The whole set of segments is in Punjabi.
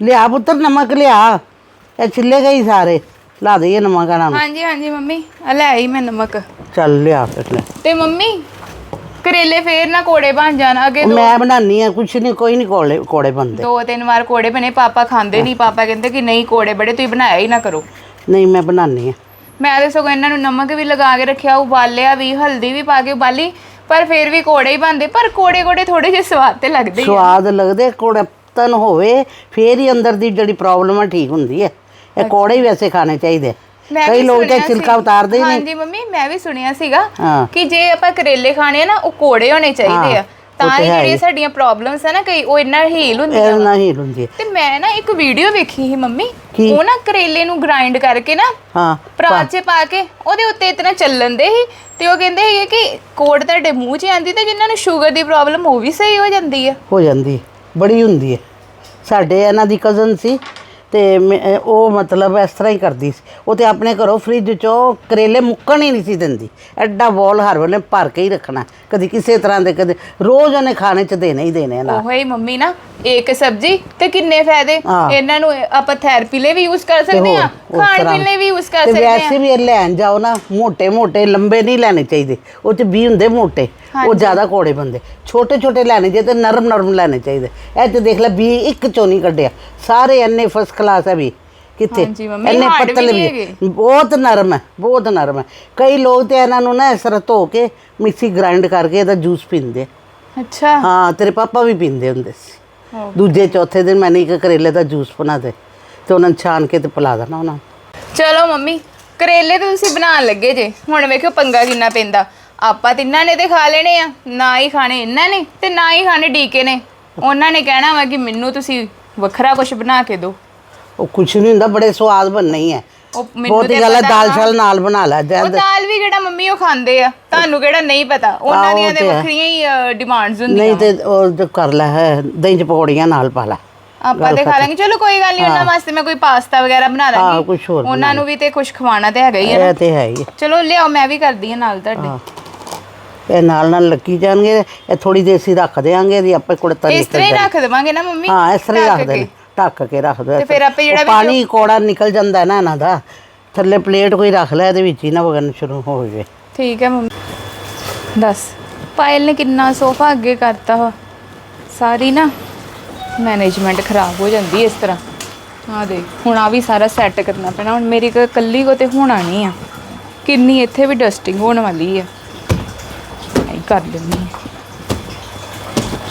ਲਿਆ ਪੁੱਤਰ ਨਮਕ ਲਿਆ। ਇਹ ਛਿੱਲੇ ਗਈ ਸਾਰੇ। ਲਾ ਦਈਏ ਨਮਕ ਨੂੰ। ਹਾਂਜੀ ਹਾਂਜੀ ਮੰਮੀ। ਆ ਲੈ ਆਈ ਮੈਂ ਨਮਕ। ਚੱਲ ਲਿਆ ਫਿਰ ਲੈ। ਤੇ ਮੰਮੀ ਕਰੇਲੇ ਫੇਰ ਨਾ ਕੋੜੇ ਬਣ ਜਾਣ। ਅੱਗੇ ਮੈਂ ਬਣਾਨੀ ਆ ਕੁਛ ਨਹੀਂ ਕੋਈ ਨਹੀਂ ਕੋਲੇ ਕੋੜੇ ਬੰਦੇ ਦੋ ਤਿੰਨ ਵਾਰ ਕੋੜੇ ਬਣੇ ਪਾਪਾ ਖਾਂਦੇ ਨਹੀਂ ਪਾਪਾ ਕਹਿੰਦੇ ਕਿ ਨਹੀਂ ਕੋੜੇ ਬੜੇ ਤੁਸੀਂ ਬਣਾਇਆ ਹੀ ਨਾ ਕਰੋ। ਨਹੀਂ ਮੈਂ ਬਣਾਨੀ ਆ। ਮੈਂ ਤੇ ਸਗੋਂ ਇਹਨਾਂ ਨੂੰ ਨਮਕ ਵੀ ਲਗਾ ਕੇ ਰੱਖਿਆ ਉਬਾਲਿਆ ਵੀ ਹਲਦੀ ਵੀ ਪਾ ਕੇ ਉਬਾਲੀ ਪਰ ਫੇਰ ਵੀ ਕੋੜੇ ਹੀ ਬਣਦੇ। ਪਰ ਕੋੜੇ ਕੋੜੇ ਥੋੜੇ ਜਿਹੇ ਸਵਾਦ ਤੇ ਲੱਗਦੇ ਹੀ ਆ। ਸਵਾਦ ਲੱਗਦੇ ਕੋੜਤਨ ਹੋਵੇ ਫੇਰ ਹੀ ਅੰਦਰ ਦੀ ਜਿਹੜੀ ਪ੍ਰੋਬਲਮ ਆ ਠੀਕ ਹੁੰਦੀ ਹੈ ਇਹ ਕੋੜੇ ਹੀ ਵੈਸੇ ਖਾਣੇ ਚਾਹੀਦੇ ਆ। ਮੈਂ ਕਈ ਵੀ ਲੋਕ ਤੇ ਸੁਣਿਆ ਛਿਲਕਾ ਸੀ- ਉਤਾਰਦੇ ਹੀ ਨਹੀਂ। ਹਾਂਜੀ ਮੰਮੀ ਮੈਂ ਵੀ ਸੁਣਿਆ ਸੀਗਾ ਹਾਂ। ਕਿ ਜੇ ਆਪਾਂ ਕਰੇਲੇ ਖਾਣੇ ਆ ਨਾ ਉਹ ਕੋੜੇ ਹੋਣੇ ਚਾਹੀਦੇ ਆ। ਤਾਂ ਉਹ ਤੇ ਹੀ ਹੈ ਜਿਹੜੀਆਂ ਹੀ। ਸਾਡੀਆਂ ਪ੍ਰੋਬਲਮਸ ਆ ਨਾ ਕਈ ਉਹ ਇੰਨਾ ਹੀਲ ਹੁੰਦੀਆਂ ਇਹ ਨਹੀਂ ਹੁੰਦੀ ਹੈ। ਤੇ ਮੈਂ ਨਾ ਇੱਕ ਵੀਡੀਓ ਵੇਖੀ ਸੀ ਮੰਮੀ। ਕੀ? ਉਹ ਨਾ ਕਰੇਲੇ ਨੂੰ ਗ੍ਰਾਈਂਡ ਕਰਕੇ ਨਾ ਹਾਂ ਪਰਾਤ 'ਚ ਪਾ ਕੇ ਉਹਦੇ ਉੱਤੇ ਇਤਨਾ ਚੱਲਣ ਦੇ ਸੀ। ਤੇ ਉਹ ਕਹਿੰਦੇ ਹੈਗੇ ਕਿ ਕੋੜ ਤੁਹਾਡੇ ਮੂੰਹ 'ਚ ਆਂਦੀ ਤੇ ਜਿਨ੍ਹਾਂ ਨੂੰ ਸ਼ੂਗਰ ਦੀ ਪ੍ਰੋਬਲਮ ਉਹ ਵੀ ਸਹੀ ਹੋ ਜਾਂਦੀ ਆ। ਹੋ ਜਾਂਦੀ। ਬੜੀ ਹੁੰਦੀ ਹੈ। ਸਾਡੇ ਇਹਨਾਂ ਦੀ ਕਜ਼ਨ ਸੀ ਤੇ ਉਹ ਮਤਲਬ ਇਸ ਤਰ੍ਹਾਂ ਹੀ ਕਰਦੀ ਸੀ। ਉਹ ਤੇ ਆਪਣੇ ਘਰੋਂ ਫ੍ਰਿਜ ਚੋਂ ਕਰੇਲੇ ਮੁੱਕਣ ਹੀ ਨਹੀਂ ਸੀ ਦਿੰਦੀ। ਐਡਾ ਬੋਲ ਹਰ ਵੇਲੇ ਭਰ ਕੇ ਹੀ ਰੱਖਣਾ। ਕਦੀ ਕਿਸੇ ਤਰ੍ਹਾਂ ਦੇ ਕਦੇ ਰੋਜ਼ ਉਹਨੇ ਖਾਣੇ ਚ ਦੇਣੇ ਹੀ ਦੇਣੇ ਨਾ ਉਹੀ ਮੰਮੀ ਨਾ ਇੱਕ ਸਬਜ਼ੀ ਤੇ ਕਿੰਨੇ ਫਾਇਦੇ। ਇਹਨਾਂ ਨੂੰ ਆਪਾਂ ਥੈਰੇਪੀ ਲਈ ਵੀ ਯੂਜ਼ ਕਰ ਸਕਦੇ ਆ ਖਾਣ ਪੀਣ ਲਈ ਵੀ ਯੂਜ਼ ਕਰ ਸਕਦੇ ਆ ਤੇ ਵੈਸੇ ਵੀ ਲੈਣ ਜਾਓ ਨਾ ਮੋٹے ਮੋٹے ਲੰਬੇ ਨਹੀਂ ਲੈਣੇ ਚਾਹੀਦੇ। ਉਹ ਚ ਵੀ ਹੁੰਦੇ ਮੋٹے ਉਹ ਜ਼ਿਆਦਾ ਕੋੜੇ ਬੰਦੇ। ਛੋਟੇ ਛੋਟੇ ਲੈਣੇ ਚਾਹੀਦੇ ਨਰਮ ਨਰਮ ਲੈਣੇ ਚਾਹੀਦੇ। ਇਹ ਤੇ ਦੇਖ ਲੈ ਵੀ ਇੱਕ ਚੋਂ ਨਹੀਂ ਕੱਢਿਆ। ਸਾਰੇ ਇੰਨੇ ਫਸਟ ਕਲਾਸ ਹੈ ਵੀ। ਕਿੱਥੇ? ਇੰਨੇ ਪਤਲੇ ਵੀ। ਬਹੁਤ ਨਰਮ ਹੈ ਬਹੁਤ ਨਰਮ ਹੈ। ਕਈ ਲੋਕ ਤੇ ਇਹਨਾਂ ਨੂੰ ਨਾ ਇਸ ਤਰ੍ਹਾਂ ਧੋ ਕੇ ਮਿਕਸੀ ਗ੍ਰਾਈਂਡ ਕਰਕੇ ਇਹਦਾ ਜੂਸ ਪੀਂਦੇ ਅੱਛਾ। ਹਾਂ ਤੇਰੇ ਪਾਪਾ ਵੀ ਪੀਂਦੇ ਹੁੰਦੇ ਸੀ। ਦੂਜੇ ਚੌਥੇ ਦਿਨ ਮੈंने ਇੱਕ ਕਰੇਲੇ ਦਾ ਜੂਸ ਬਣਾ ਦੇ ਤੇ ਉਹਨਾਂ ਨੂੰ ਛਾਣ ਕੇ ਤੇ ਪਿਲਾ ਦੇਣਾ ਉਹਨਾਂ ਚਲੋ ਮੰਮੀ ਕਰੇਲੇ ਤਾਂ ਤੁਸੀਂ ਬਣਾਉਣ ਲੱਗੇ ਜੇ। ਹੁਣ ਵੇਖਿਓ ਪੰਗਾ ਕਿੰਨਾ ਪੈਂਦਾ। ਆਪਾਂ ਤਿੰਨਾਂ ਨੇ ਤੇ ਖਾ ਲੈਣੇ ਆ ਨਾ ਹੀ ਖਾਣੇ ਇਹਨਾਂ ਨੇ ਤੇ ਨਾ ਹੀ ਖਾਣੇ ਡੀਕੇ ਨੇ। ਉਹਨਾਂ ਨੇ ਕਹਿਣਾ ਵਾ ਕਿ ਮੈਨੂੰ ਤੁਸੀਂ ਵੱਖਰਾ ਕੁਝ ਬਣਾ ਕੇ ਦਿਓ। ਉਹ ਕੁਛ ਨਹੀਂ ਹੁੰਦਾ ਬੜੇ ਸਵਾਦ ਬਣਨੇ ਹੀ ਹੈ ਉਹ ਬਹੁਤ ਗੱਲ ਹੈ ਪਤਾ ਦਾਲ ਵਾ। ਚਾਲ ਨਾਲ ਬਣਾ ਲੈ ਉਹ ਜਦ ਦਾਲ ਵੀ ਕਿਹੜਾ ਮੰਮੀ ਉਹ ਖਾਂਦੇ ਆ ਤੁਹਾਨੂੰ ਕਿਹੜਾ ਨਹੀਂ ਪਤਾ। ਉਹਨਾਂ ਦੀਆਂ ਤੇ ਤੇ ਹੈ। ਵੱਖਰੀਆਂ ਹੀ ਡਿਮਾਂਡਸ ਹੁੰਦੀਆਂ ਨਹੀਂ ਤੇ ਉਹ ਜੋ ਕਰ ਲੈ ਹੈ ਦਹੀਂ ਚ ਪਕੌੜੀਆਂ ਨਾਲ ਪਾ ਲੈ। ਆਪਾਂ ਤੇ ਖਾ ਲਾਂਗੇ। ਚਲੋ ਕੋਈ ਗੱਲ ਨਹੀਂ ਉਹਨਾਂ ਵਾਸਤੇ ਮੈਂ ਕੋਈ ਪਾਸਤਾ ਵਗੈਰਾ ਬਣਾ ਹਾਂ, ਲਾਂਗੀ। ਕੁਛ ਹੋਰ ਉਹਨਾਂ ਨੂੰ ਵੀ ਤੇ ਕੁਝ ਖਵਾਉਣਾ ਤੇ ਹੈਗਾ ਹੀ ਨਾ। ਇਹ ਤੇ ਹੈ ਹੀ ਹੈ। ਚਲੋ ਲਿਆਓ ਮੈਂ ਵੀ ਕਰਦੀ ਹਾਂ ਨਾਲ ਤੁਹਾਡੇ। ਇਹ ਨਾਲ ਨਾਲ ਲੱਗੀ ਜਾਣਗੇ ਇਹ ਥੋੜੀ ਦੇਰ ਸੀ ਰੱਖ ਦੇਾਂਗੇ ਇਹਦੀ ਆਪੇ ਕੁੜਤਾ ਇਸ ਨਿਕਲ ਤਰ੍ਹਾਂ ਹੀ ਜਾਏ ਰੱਖ ਦੇਵਾਂਗੇ ਨਾ ਮੰਮੀ? ਹਾਂ ਇਸ ਤਰ੍ਹਾਂ ਹੀ ਰੱਖ। ਦੇਣ ਢੱਕ ਕੇ ਰੱਖ ਦੋ ਤੇ ਫਿਰ ਆਪੇ ਜਿਹੜਾ ਪਾਣੀ ਕੋੜਾ ਨਿਕਲ ਜਾਂਦਾ ਹੈ ਨਾ ਇਹਨਾਂ ਦਾ ਥੱਲੇ ਪਲੇਟ ਕੋਈ ਰੱਖ ਲੈ ਇਹਦੇ ਵਿੱਚ ਹੀ ਨਾ ਵਗਣ ਸ਼ੁਰੂ ਹੋ ਜਾਵੇ। ਠੀਕ ਹੈ ਮੰਮੀ। ਦੱਸ ਪਾਇਲ ਨੇ ਕਿੰਨਾ ਸੋਫਾ ਅੱਗੇ ਕਰਤਾ ਵਾ। ਸਾਰੀ ਨਾ ਮੈਨੇਜਮੈਂਟ ਖਰਾਬ ਹੋ ਜਾਂਦੀ ਹੈ ਇਸ ਤਰ੍ਹਾਂ। ਆ ਦੇ ਹੁਣ ਆ ਵੀ ਸਾਰਾ ਸੈੱਟ ਕਰਨਾ ਪੈਣਾ। ਹੁਣ ਮੇਰੀ ਕ- ਇਕੱਲੀ ਕੋ ਤੇ ਹੋਣਾ ਨਹੀਂ ਆ। ਕਿੰਨੀ ਇੱਥੇ ਵੀ ਡਸਟਿੰਗ ਹੋਣ ਵਾਲੀ ਆ। ਕਰ ਲੈਂਦੀ ਹਾਂ।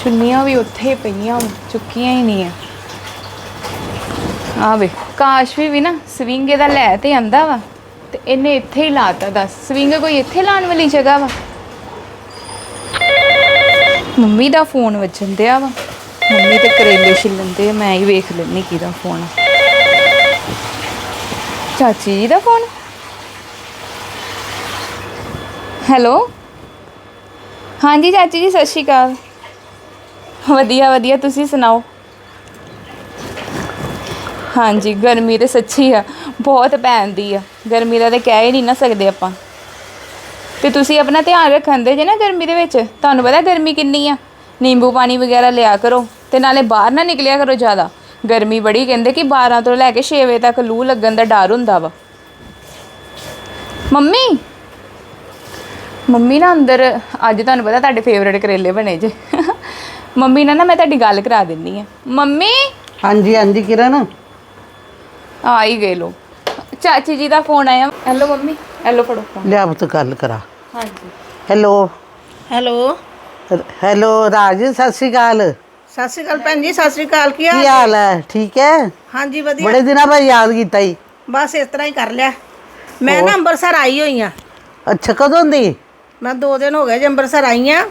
ਚੁੰਨੀਆਂ ਵੀ ਉੱਥੇ ਹੀ ਪਈਆਂ, ਚੁੱਕੀਆਂ ਹੀ ਨਹੀਂ ਆ। ਆ ਵੇ ਕਾਸ਼ ਵੀ ਵੀ ਨਾ ਸਵਿੰਗ ਇਹਦਾ ਲੈ ਤੇ ਆਂਦਾ ਵਾ, ਤੇ ਇਹਨੇ ਇੱਥੇ ਹੀ ਲਾਤਾ ਦੱਸ। ਸਵਿੰਗ ਕੋਈ ਇੱਥੇ ਲਾਉਣ ਵਾਲੀ ਜਗ੍ਹਾ ਵਾ? ਮੰਮੀ ਦਾ ਫੋਨ ਵੱਜਣ ਦਿਆ ਵਾ। ਮੰਮੀ ਤੇ ਕਰੇਲੇ ਛਿੱਲਣ ਦੇ ਮੈਂ ਹੀ ਵੇਖ ਲੈਣੀ ਕਿਹਦਾ ਫੋਨ ਚਾਚੀ ਜੀ ਦਾ ਫੋਨ? ਹੈਲੋ? ਹਾਂਜੀ ਚਾਚੀ ਜੀ, ਸਤਿ ਸ਼੍ਰੀ ਅਕਾਲ। ਵਧੀਆ ਵਧੀਆ, ਤੁਸੀਂ ਸੁਣਾਓ? ਹਾਂਜੀ, ਗਰਮੀ ਤੇ ਸੱਚੀ ਆ, ਬਹੁਤ ਪੈਂਦੀ ਆ। ਗਰਮੀ ਦਾ ਤੇ ਕਹਿ ਹੀ ਨਹੀਂ ਨਾ ਸਕਦੇ ਆਪਾਂ। ਤੇ ਤੁਸੀਂ ਆਪਣਾ ਧਿਆਨ ਰੱਖਣ ਦੇ ਜੇ ਨਾ ਗਰਮੀ ਦੇ ਵਿੱਚ, ਤੁਹਾਨੂੰ ਪਤਾ ਗਰਮੀ ਕਿੰਨੀ ਆ? ਨਿੰਬੂ ਪਾਣੀ ਵਗੈਰਾ ਲਿਆ ਕਰੋ, ਤੇ ਨਾਲੇ ਬਾਹਰ ਨਾ ਨਿਕਲਿਆ ਕਰੋ ਜ਼ਿਆਦਾ। ਗਰਮੀ ਬੜੀ ਕਹਿੰਦੇ ਕਿ 12 ਤੋਂ ਲੈ ਕੇ 6 ਵਜੇ ਤੱਕ ਲੂ ਲੱਗਣ ਦਾ ਡਰ ਹੁੰਦਾ ਵਾ। ਮੰਮੀ ਮੰਮੀ ਨਾ ਅੰਦਰ ਅੱਜ ਤੁਹਾਨੂੰ ਪਤਾ ਤੁਹਾਡੇ ਫੇਵਰੇਟ ਕਰੇਲੇ ਬਣੇ ਜੇ। ਮੰਮੀ ਨਾਲ ਨਾ ਮੈਂ ਤੁਹਾਡੀ ਗੱਲ ਕਰਾ ਦਿੰਨੀ ਆ। ਮੰਮੀ! ਹਾਂਜੀ ਹਾਂਜੀ ਕਿਰਨ। ਆ ਹੀ ਗਏ ਲੋ ਚਾਚੀ ਜੀ ਦਾ ਫੋਨ ਆਇਆ। Hello mummy. ਹੈਲੋ ਫੜੋ phone। ਲਿਆ ਪੁੱਤ ਗੱਲ ਕਰਾ। ਹਾਂਜੀ। ਹੈਲੋ ਹੈਲੋ ਹੈਲੋ ਰਾਜ ਸਤਿ ਸ਼੍ਰੀ ਅਕਾਲ। ਸਤਿ ਸ਼੍ਰੀ ਅਕਾਲ ਭੈਣ ਜੀ ਸਤਿ ਸ਼੍ਰੀ ਅਕਾਲ ਕੀ ਕੀ ਹਾਲ ਹਾਲ ਹੈ? ਠੀਕ ਹੈ? ਹਾਂਜੀ ਵਧੀਆ। ਬੜੇ ਦਿਨਾਂ ਬਾਅਦ ਯਾਦ ਕੀਤਾ ਹੀ ਬਸ ਇਸ ਤਰ੍ਹਾਂ ਹੀ ਕਰ ਲਿਆ। ਮੈਂ ਨਾ ਅੰਮ੍ਰਿਤਸਰ ਆਈ ਹੋਈ ਆ। ਅੱਛਾ ਕਦੋਂ ਦੀ? ਮੈਂ ਦੋ ਦਿਨ ਹੋ ਗਏ ਜੇ ਅੰਮ੍ਰਿਤਸਰ ਆਈ ਆ।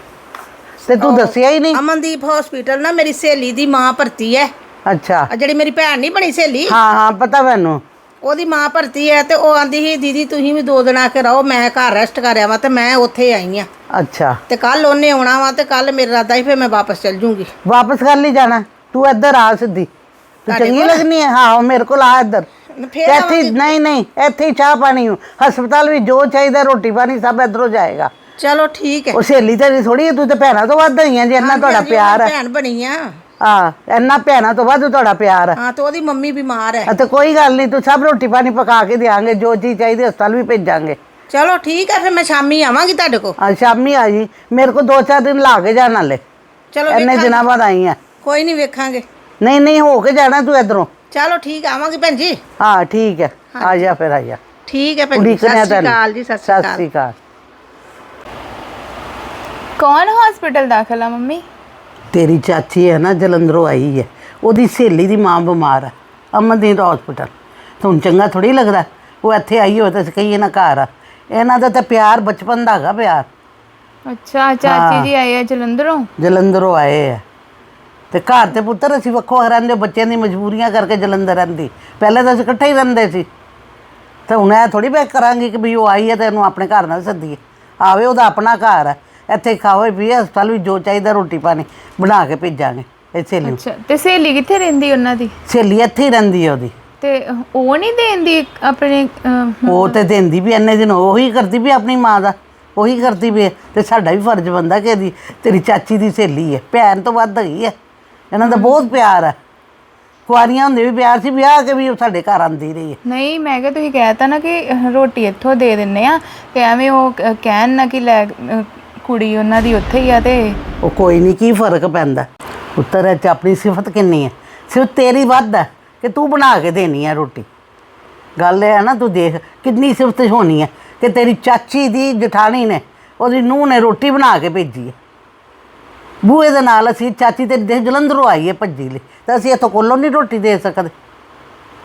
ਤੇ ਤੂੰ ਦੱਸਿਆ ਹੀ ਨਹੀਂ? ਅਮਨਦੀਪ ਹਸਪੀਟਲ ਨਾ ਮੇਰੀ ਸਹੇਲੀ ਦੀ ਮਾਂ ਭਰਤੀ ਹੈ ਅੱਛਾ। ਆ ਜਿਹੜੀ ਮੇਰੀ ਭੈਣ ਨਹੀਂ ਬਣੀ ਸਹੇਲੀ? ਹਾਂ ਹਾਂ ਪਤਾ ਮੈਨੂੰ। ਉਹਦੀ ਮਾਂ ਭਰਤੀ ਹੈ ਤੇ ਉਹ ਆਂਦੀ ਸੀ ਦੀਦੀ ਤੁਸੀਂ ਵੀ ਦੋ ਦਿਨ ਆ ਕੇ ਰਹੋ ਮੈਂ ਘਰ ਰੈਸਟ ਕਰਿਆ ਵਾ ਤੇ ਮੈਂ ਉੱਥੇ ਆਈ ਆ। ਅੱਛਾ। ਤੇ ਕੱਲ ਉਹਨੇ ਆਉਣਾ ਵਾ ਤੇ ਕੱਲ ਮੇਰਾ ਇਰਾਦਾ ਹੀ ਫਿਰ ਮੈਂ ਵਾਪਸ ਚੱਲ ਜੂੰਗੀ। ਵਾਪਸ ਕਰ ਲਈ ਜਾਣਾ। ਤੂੰ ਇੱਧਰ ਆ ਸਿੱਧੀ। ਤੂੰ ਚੰਗੀ? ਲੱਗਨੀ ਹੈ ਹਾਂ ਮੇਰੇ ਕੋਲ ਆ ਇੱਧਰ। ਫੇਰ ਇੱਥੇ ਨਹੀਂ ਨਹੀਂ ਇੱਥੇ ਹੀ ਚਾਹ ਪਾਣੀ ਹਸਪਤਾਲ ਵੀ ਜੋ ਚਾਹੀਦਾ ਰੋਟੀ ਪਾਣੀ ਸਭ ਇੱਧਰੋਂ ਜਾਏਗਾ। ਚਲੋ ਠੀਕ ਹੈ। ਉਹ ਸਹੇਲੀ ਤੇਰੀ ਥੋੜੀ ਤੂੰ ਤੇ ਭੈਣਾਂ ਤੋਂ ਵੱਧ ਹੋਈਆਂ ਜੇ ਇੰਨਾ ਹਾਂਜੀ, ਤੁਹਾਡਾ ਹਾਂਜੀ, ਪਿਆਰ ਹੈ। ਭੈਣ ਬਣੀ ਆ। ਆ ਇੰਨਾ ਭੈਣਾਂ ਤੋਂ ਵੱਧ ਤੁਹਾਡਾ ਪਿਆਰ ਹੈ। ਹਾਂ ਤੇ ਉਹਦੀ ਮੰਮੀ ਬਿਮਾਰ ਹੈ। ਅਤੇ ਕੋਈ ਗੱਲ ਨਹੀਂ ਤੂੰ ਸਭ ਰੋਟੀ ਪਾਣੀ ਪਕਾ ਕੇ ਦੇਾਂਗੇ ਜੋ ਚੀਜ਼ ਚਾਹੀਦੀ ਹਸਪਤਾਲ ਵੀ ਭੇਜਾਂਗੇ। ਚਲੋ ਠੀਕ ਹੈ ਫਿਰ ਮੈਂ ਸ਼ਾਮੀ ਆਵਾਂਗੀ ਤੁਹਾਡੇ ਕੋਲ। ਆ ਸ਼ਾਮੀ ਆ ਜੀ। ਮੇਰੇ ਕੋ ਦੋ ਚਾਰ ਦਿਨ ਲਾ ਕੇ ਜਾਣ ਵਾਲੇ ਚਲੋ ਇੰਨੇ ਵੇਖਾਂਗੇ। ਦਿਨਾਂ ਬਾਅਦ ਆਈ ਆ। ਕੋਈ ਨਹੀਂ ਵੇਖਾਂਗੇ। ਨਹੀਂ ਨਹੀਂ ਹੋ ਕੇ ਜਾਣਾ ਤੂੰ ਇਧਰੋਂ। ਚਲੋ ਠੀਕ ਹੈ, ਆਵਾਂਗੀ ਭੈਣ ਜੀ। ਹਾਂ ਠੀਕ ਹੈ। ਆ ਜਾ ਫਿਰ ਆ ਜਾ। ਠੀਕ ਹੈ ਭੈਣ ਜੀ ਸਤਿ ਸ਼੍ਰੀ ਅਕਾਲ ਜੀ ਸਤਿ ਸ਼੍ਰੀ ਸਤਿ ਅਕਾਲ। ਸ਼੍ਰੀ ਅਕਾਲ। ਕੌਣ ਹਸਪੀਟਲ ਦਾਖਲ ਆ ਮੰਮੀ? ਤੇਰੀ ਚਾਚੀ ਹੈ ਨਾ ਜਲੰਧਰੋਂ ਆਈ ਹੈ। ਉਹਦੀ ਸਹੇਲੀ ਦੀ ਮਾਂ ਬਿਮਾਰ ਹੈ ਅਮਨਦੀਪ ਹਸਪੀਟਲ ਤੁਹਾਨੂੰ ਚੰਗਾ ਥੋੜੀ ਲੱਗਦਾ? ਉਹ ਇੱਥੇ ਆਈ ਹੋਵੇ ਤਾਂ ਕਹੀਏ ਨਾ ਘਰ ਆ। ਇਹਨਾਂ ਦਾ ਤਾਂ ਪਿਆਰ ਬਚਪਨ ਦਾ ਹੈਗਾ ਪਿਆਰ। ਅੱਛਾ ਚਾਚੀ ਜੀ ਆਏ ਆ ਜਲੰਧਰੋਂ? ਜਲੰਧਰੋਂ ਆਏ ਆ। ਤੇ ਘਰ ਤੇ ਪੁੱਤਰ ਅਸੀਂ ਵੱਖੋ ਵੱਖ ਰਹਿੰਦੇ ਬੱਚਿਆਂ ਦੀ ਮਜਬੂਰੀਆਂ ਕਰਕੇ ਜਲੰਧਰ ਰਹਿੰਦੀ। ਪਹਿਲੇ ਤਾਂ ਅਸੀਂ ਇਕੱਠੇ ਹੀ ਰਹਿੰਦੇ ਸੀ। ਤੇ ਹੁਣ ਇਹ ਥੋੜੀ ਬੈਕ ਕਰਾਂਗੇ ਕਿ ਵੀ ਉਹ ਆਈ ਹੈ ਤੇ ਇਹਨੂੰ ਆਪਣੇ ਘਰ ਨਾਲ ਸੱਦੀਏ। ਆਵੇ ਉਹਦਾ ਆਪਣਾ ਘਰ ਹੈ ਇੱਥੇ ਖਾਵੇ ਪੀਏ ਹਸਪਤਾਲ ਵੀ ਜੋ ਚਾਹੀਦਾ ਰੋਟੀ ਪਾਣੀ ਬਣਾ ਕੇ ਭੇਜਾਂਗੇ ਇਹ ਸਹੇਲੀ ਨੂੰ। ਅੱਛਾ ਤੇ ਸਹੇਲੀ ਕਿੱਥੇ ਰਹਿੰਦੀ ਉਹਨਾਂ ਦੀ? ਸਹੇਲੀ ਇੱਥੇ ਹੀ ਰਹਿੰਦੀ ਹੈ ਉਹਦੀ। ਤੇ ਉਹ ਨਹੀਂ ਦੇਂਦੀ ਆਪਣੇ ਅਹ, ਉਹ ਤੇ ਦਿੰਦੀ ਵੀ ਇੰਨੇ ਦਿਨ ਉਹੀ ਕਰਦੀ ਵੀ ਆਪਣੀ ਮਾਂ ਦਾ ਉਹੀ ਕਰਦੀ ਵੀ ਹੈ। ਤੇ ਸਾਡਾ ਵੀ ਫਰਜ਼ ਬੰਦਾ ਕਿ ਇਹਦੀ ਤੇਰੀ ਚਾਚੀ ਦੀ ਸਹੇਲੀ ਹੈ ਭੈਣ ਤੋਂ ਵੱਧ ਹੈਗੀ ਹੈ ਇਹਨਾਂ ਦਾ ਬਹੁਤ ਪਿਆਰ ਹੈ ਕੁਆਰੀਆਂ ਹੁੰਦੇ ਵੀ ਪਿਆਰ ਸੀ ਵਿਆਹ ਕੇ ਵੀ ਉਹ ਸਾਡੇ ਘਰ ਆਂਦੀ ਰਹੀ ਹੈ ਨਹੀਂ ਮੈਂ ਕਿਹਾ ਤੁਸੀਂ ਕਹਿਤਾ ਨਾ ਕਿ ਅਹ, ਰੋਟੀ ਇੱਥੋਂ ਦੇ ਦਿੰਨੇ ਆ ਤੇ ਐਵੇਂ ਉਹ ਕ- ਕਹਿਣ ਨਾ ਕਿ ਲੈ ਅਹ, ਕੁੜੀ ਉਹਨਾਂ ਦੀ ਉੱਥੇ ਹੀ ਆ ਤੇ ਉਹ ਕੋਈ ਨਹੀਂ ਕੀ ਫ਼ਰਕ ਪੈਂਦਾ? ਪੁੱਤਰ, ਇਹ 'ਚ ਆਪਣੀ ਸਿਫਤ ਕਿੰਨੀ ਹੈ ਸਿਰਫ ਤੇਰੀ ਵੱਧ ਹੈ ਕਿ ਤੂੰ ਬਣਾ ਕੇ ਦੇਣੀ ਹੈ ਰੋਟੀ? ਗੱਲ ਇਹ ਹੈ ਨਾ, ਤੂੰ ਦੇਖ ਕਿੰਨੀ ਸਿਫਤ ਹੋਣੀ ਹੈ ਕਿ ਤੇਰੀ ਚਾਚੀ ਦੀ ਜਠਾਣੀ ਨੇ ਉਹਦੀ ਨੂੰਹ ਨੇ ਰੋਟੀ ਬਣਾ ਕੇ ਭੇਜੀ ਹੈ ਬੂਏ ਦੇ ਨਾਲ ਅਸੀਂ ਚਾਚੀ ਤੇ ਦੇ ਜਲੰਧਰੋਂ ਆਈ ਹੈ ਭੱਜੀ ਲਈ। ਤਾਂ ਅਸੀਂ ਇੱਥੋਂ ਕੋਲੋਂ ਨਹੀਂ ਰੋਟੀ ਦੇ ਸਕਦੇ।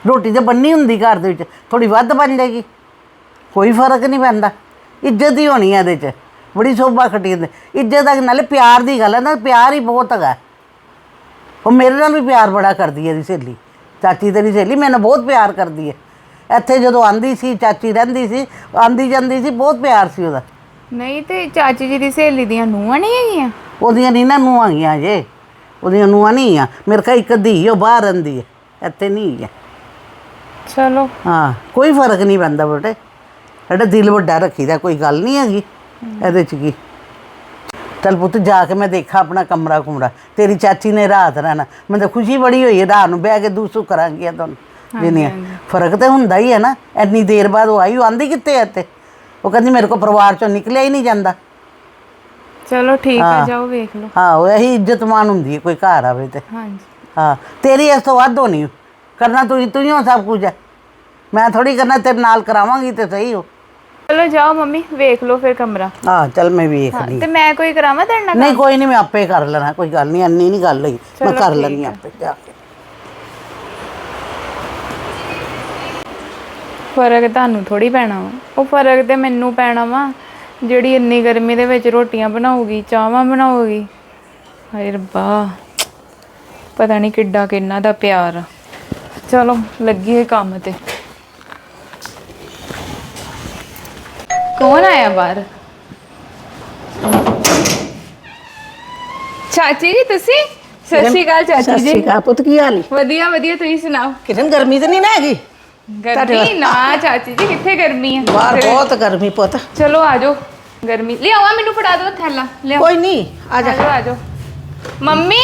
ਰੋਟੀ ਤੇ ਬੰਨੀ ਹੁੰਦੀ ਘਰ ਦੇ ਵਿੱਚ ਥੋੜੀ ਵੱਧ ਬਣ ਜਾਏਗੀ। ਕੋਈ ਫ਼ਰਕ ਨਹੀਂ ਪੈਂਦਾ। ਇੱਜ਼ਤ ਹੀ ਹੋਣੀ ਹੈ ਇਹਦੇ 'ਚ। ਬੜੀ ਸੋਭਾ ਖੱਟੀ ਹੁੰਦੀ। ਇੱਜ਼ਤ ਦਾ ਨਾਲੇ ਪਿਆਰ ਦੀ ਗੱਲ ਹੈ ਨਾ ਪਿਆਰ ਹੀ ਬਹੁਤ ਹੈਗਾ। ਉਹ ਮੇਰੇ ਨਾਲ ਵੀ ਪਿਆਰ ਬੜਾ ਕਰਦੀ ਹੈ ਇਹਦੀ ਸਹੇਲੀ। ਚਾਚੀ ਤੇਰੀ ਸਹੇਲੀ ਮੈਨੂੰ ਬਹੁਤ ਪਿਆਰ ਕਰਦੀ ਹੈ। ਇੱਥੇ ਜਦੋਂ ਆਂਦੀ ਸੀ ਚਾਚੀ ਰਹਿੰਦੀ ਸੀ ਆਂਦੀ ਜਾਂਦੀ ਸੀ ਬਹੁਤ ਪਿਆਰ ਸੀ ਉਹਦਾ। ਨਹੀਂ ਤੇ ਚਾਚੀ ਜੀ ਦੀ ਸਹੇਲੀ ਦੀਆਂ ਨੂੰਹਾਂ ਨਹੀਂ ਹੈਗੀਆਂ? ਉਹਦੀਆਂ ਨੀ ਨਾ ਨੂੰਹਾਂ ਗਈਆਂ ਜੇ ਉਹਦੀਆਂ ਨੂੰਹਾਂ ਨਹੀਂ ਆ। ਮੇਰੇ ਕੋਲ ਇੱਕ ਧੀ ਉਹ ਬਾਹਰ ਰਹਿੰਦੀ ਹੈ। ਇੱਥੇ ਨਹੀਂ ਹੈ ਚਲੋ। ਹਾਂ ਕੋਈ ਫ਼ਰਕ ਨਹੀਂ ਪੈਂਦਾ ਬੇਟੇ। ਸਾਡਾ ਦਿਲ ਵੱਡਾ ਰੱਖੀਦਾ ਕੋਈ ਗੱਲ ਨਹੀਂ ਹੈਗੀ। ਇਹਦੇ ਚ ਕੀ? ਚੱਲ ਪੁੱਤ ਜਾ ਕੇ ਮੈਂ ਦੇਖਾਂ ਆਪਣਾ ਕਮਰਾ ਕੁਮਰਾ। ਤੇਰੀ ਚਾਚੀ ਨੇ ਰਾਤ ਰਹਿਣਾ। ਮੈਨੂੰ ਤਾਂ ਖੁਸ਼ੀ ਬੜੀ ਹੋਈ ਹੈ ਰਾਤ ਨੂੰ ਬਹਿ ਕੇ ਦੂਸੂ ਕਰਾਂਗੀ ਤੁਹਾਨੂੰ। ਦਿਨੇ ਫ਼ਰਕ ਤੇ ਹੁੰਦਾ ਹੀ ਹੈ ਨਾ। ਇੰਨੀ ਦੇਰ ਬਾਅਦ ਉਹ ਆਈ ਉਹ ਆਂਦੀ ਕਿੱਥੇ ਹੈ ਇੱਥੇ? ਉਹ ਕਹਿੰਦੀ ਮੇਰੇ ਕੋ ਪਰਿਵਾਰ ਚੋਂ ਨਿਕਲਿਆ ਹੀ ਨਹੀਂ ਜਾਂਦਾ। ਚਲੋ ਠੀਕ ਹਾਂ। ਜਾਓ ਵੇਖ ਲਓ। ਹਾਂ ਉਹ ਇਹੀ ਇੱਜ਼ਤਮਾਨ ਹੁੰਦੀ ਹੈ ਕੋਈ ਘਰ ਆਵੇ ਤੇ। ਹਾਂਜੀ। ਹਾਂ ਤੇਰੀ ਇਸ ਤੋਂ ਵੱਧ ਹੋਣੀ। ਕਰਨਾ ਤੂੰ ਤੂੰ ਹੋ ਸਭ ਕੁਝ ਹੈ। ਮੈਂ ਥੋੜੀ ਕਰਨਾ ਤੇਰੇ ਨਾਲ ਕਰਾਵਾਂਗੀ ਤੇ ਸਹੀ ਹੋ ਚਲੋ ਜਾਓ ਮੰਮੀ ਵੇਖ ਲਓ ਫਿਰ ਕਮਰਾ। ਹਾਂ ਚੱਲ ਮੈਂ ਵੇਖ ਹਾਂ, ਲਈ। ਤੇ ਮੈਂ ਕੋਈ ਕਰਾਵਾਂ ਤੁਹਾਡੇ ਨਾਲ ਨਹੀਂ ਕੋਈ ਨਹੀਂ ਮੈਂ ਆਪੇ ਕਰ ਲੈਣਾ ਕੋਈ ਗੱਲ ਨਹੀਂ ਅੰਨੀ ਨਹੀਂ ਗੱਲ ਹੋਈ। ਮੈਂ ਕਰ ਲੈਣੀ ਆਪੇ ਜਾ ਕੇ। ਫ਼ਰਕ ਤੁਹਾਨੂੰ ਥੋੜੀ ਪੈਣਾ ਵਾ। ਉਹ ਫ਼ਰਕ ਤੇ ਮੈਨੂੰ ਪੈਣਾ ਵਾ ਜਿਹੜੀ ਇੰਨੀ ਗਰਮੀ ਦੇ ਵਿੱਚ ਰੋਟੀਆਂ ਬਣਾਉਗੀ ਚਾਹਾਂ ਬਣਾਉਗੀ ਹਾਏ ਰੱਬਾ ਪਤਾ ਨਹੀਂ ਕਿੱਡਾ ਕਿੰਨਾ ਦਾ ਪਿਆਰ ਆ। ਚਲੋ ਲੱਗੀਏ ਕੰਮ ਤੇ। ਕੌਣ ਆਇਆ ਬਾਹਰ ਚਾਚੀ ਜੀ ਤੁਸੀਂ ਸਤਿ ਸ਼੍ਰੀ ਅਕਾਲ ਚਾਚੀ ਜੀ ਅਕਾਲ ਪੁੱਤ ਕੀ ਹਾਲ ਵਧੀਆ ਵਧੀਆ ਤੁਸੀਂ ਸੁਣਾਓ ਕਿਰਨ ਗਰਮੀ ਤੇ ਨਹੀਂ ਨਾ ਹੈਗੀ ਗਰਮੀ ਨਾ ਚਾਚੀ ਜੀ ਕਿੱਥੇ ਗਰਮੀ ਆ ਬਾਹਰ ਬਹੁਤ ਗਰਮੀ ਪੁੱਤ ਚਲੋ ਆ ਜਾਓ ਗਰਮੀ ਲਿਆਵਾ ਮੈਨੂੰ ਫੜਾ ਦਿਓ ਥੈਲਾ ਲਿਆਓ ਕੋਈ ਨਹੀਂ ਆ ਆ ਜਾ ਜਾਓ ਆ ਜਾਓ ਮੰਮੀ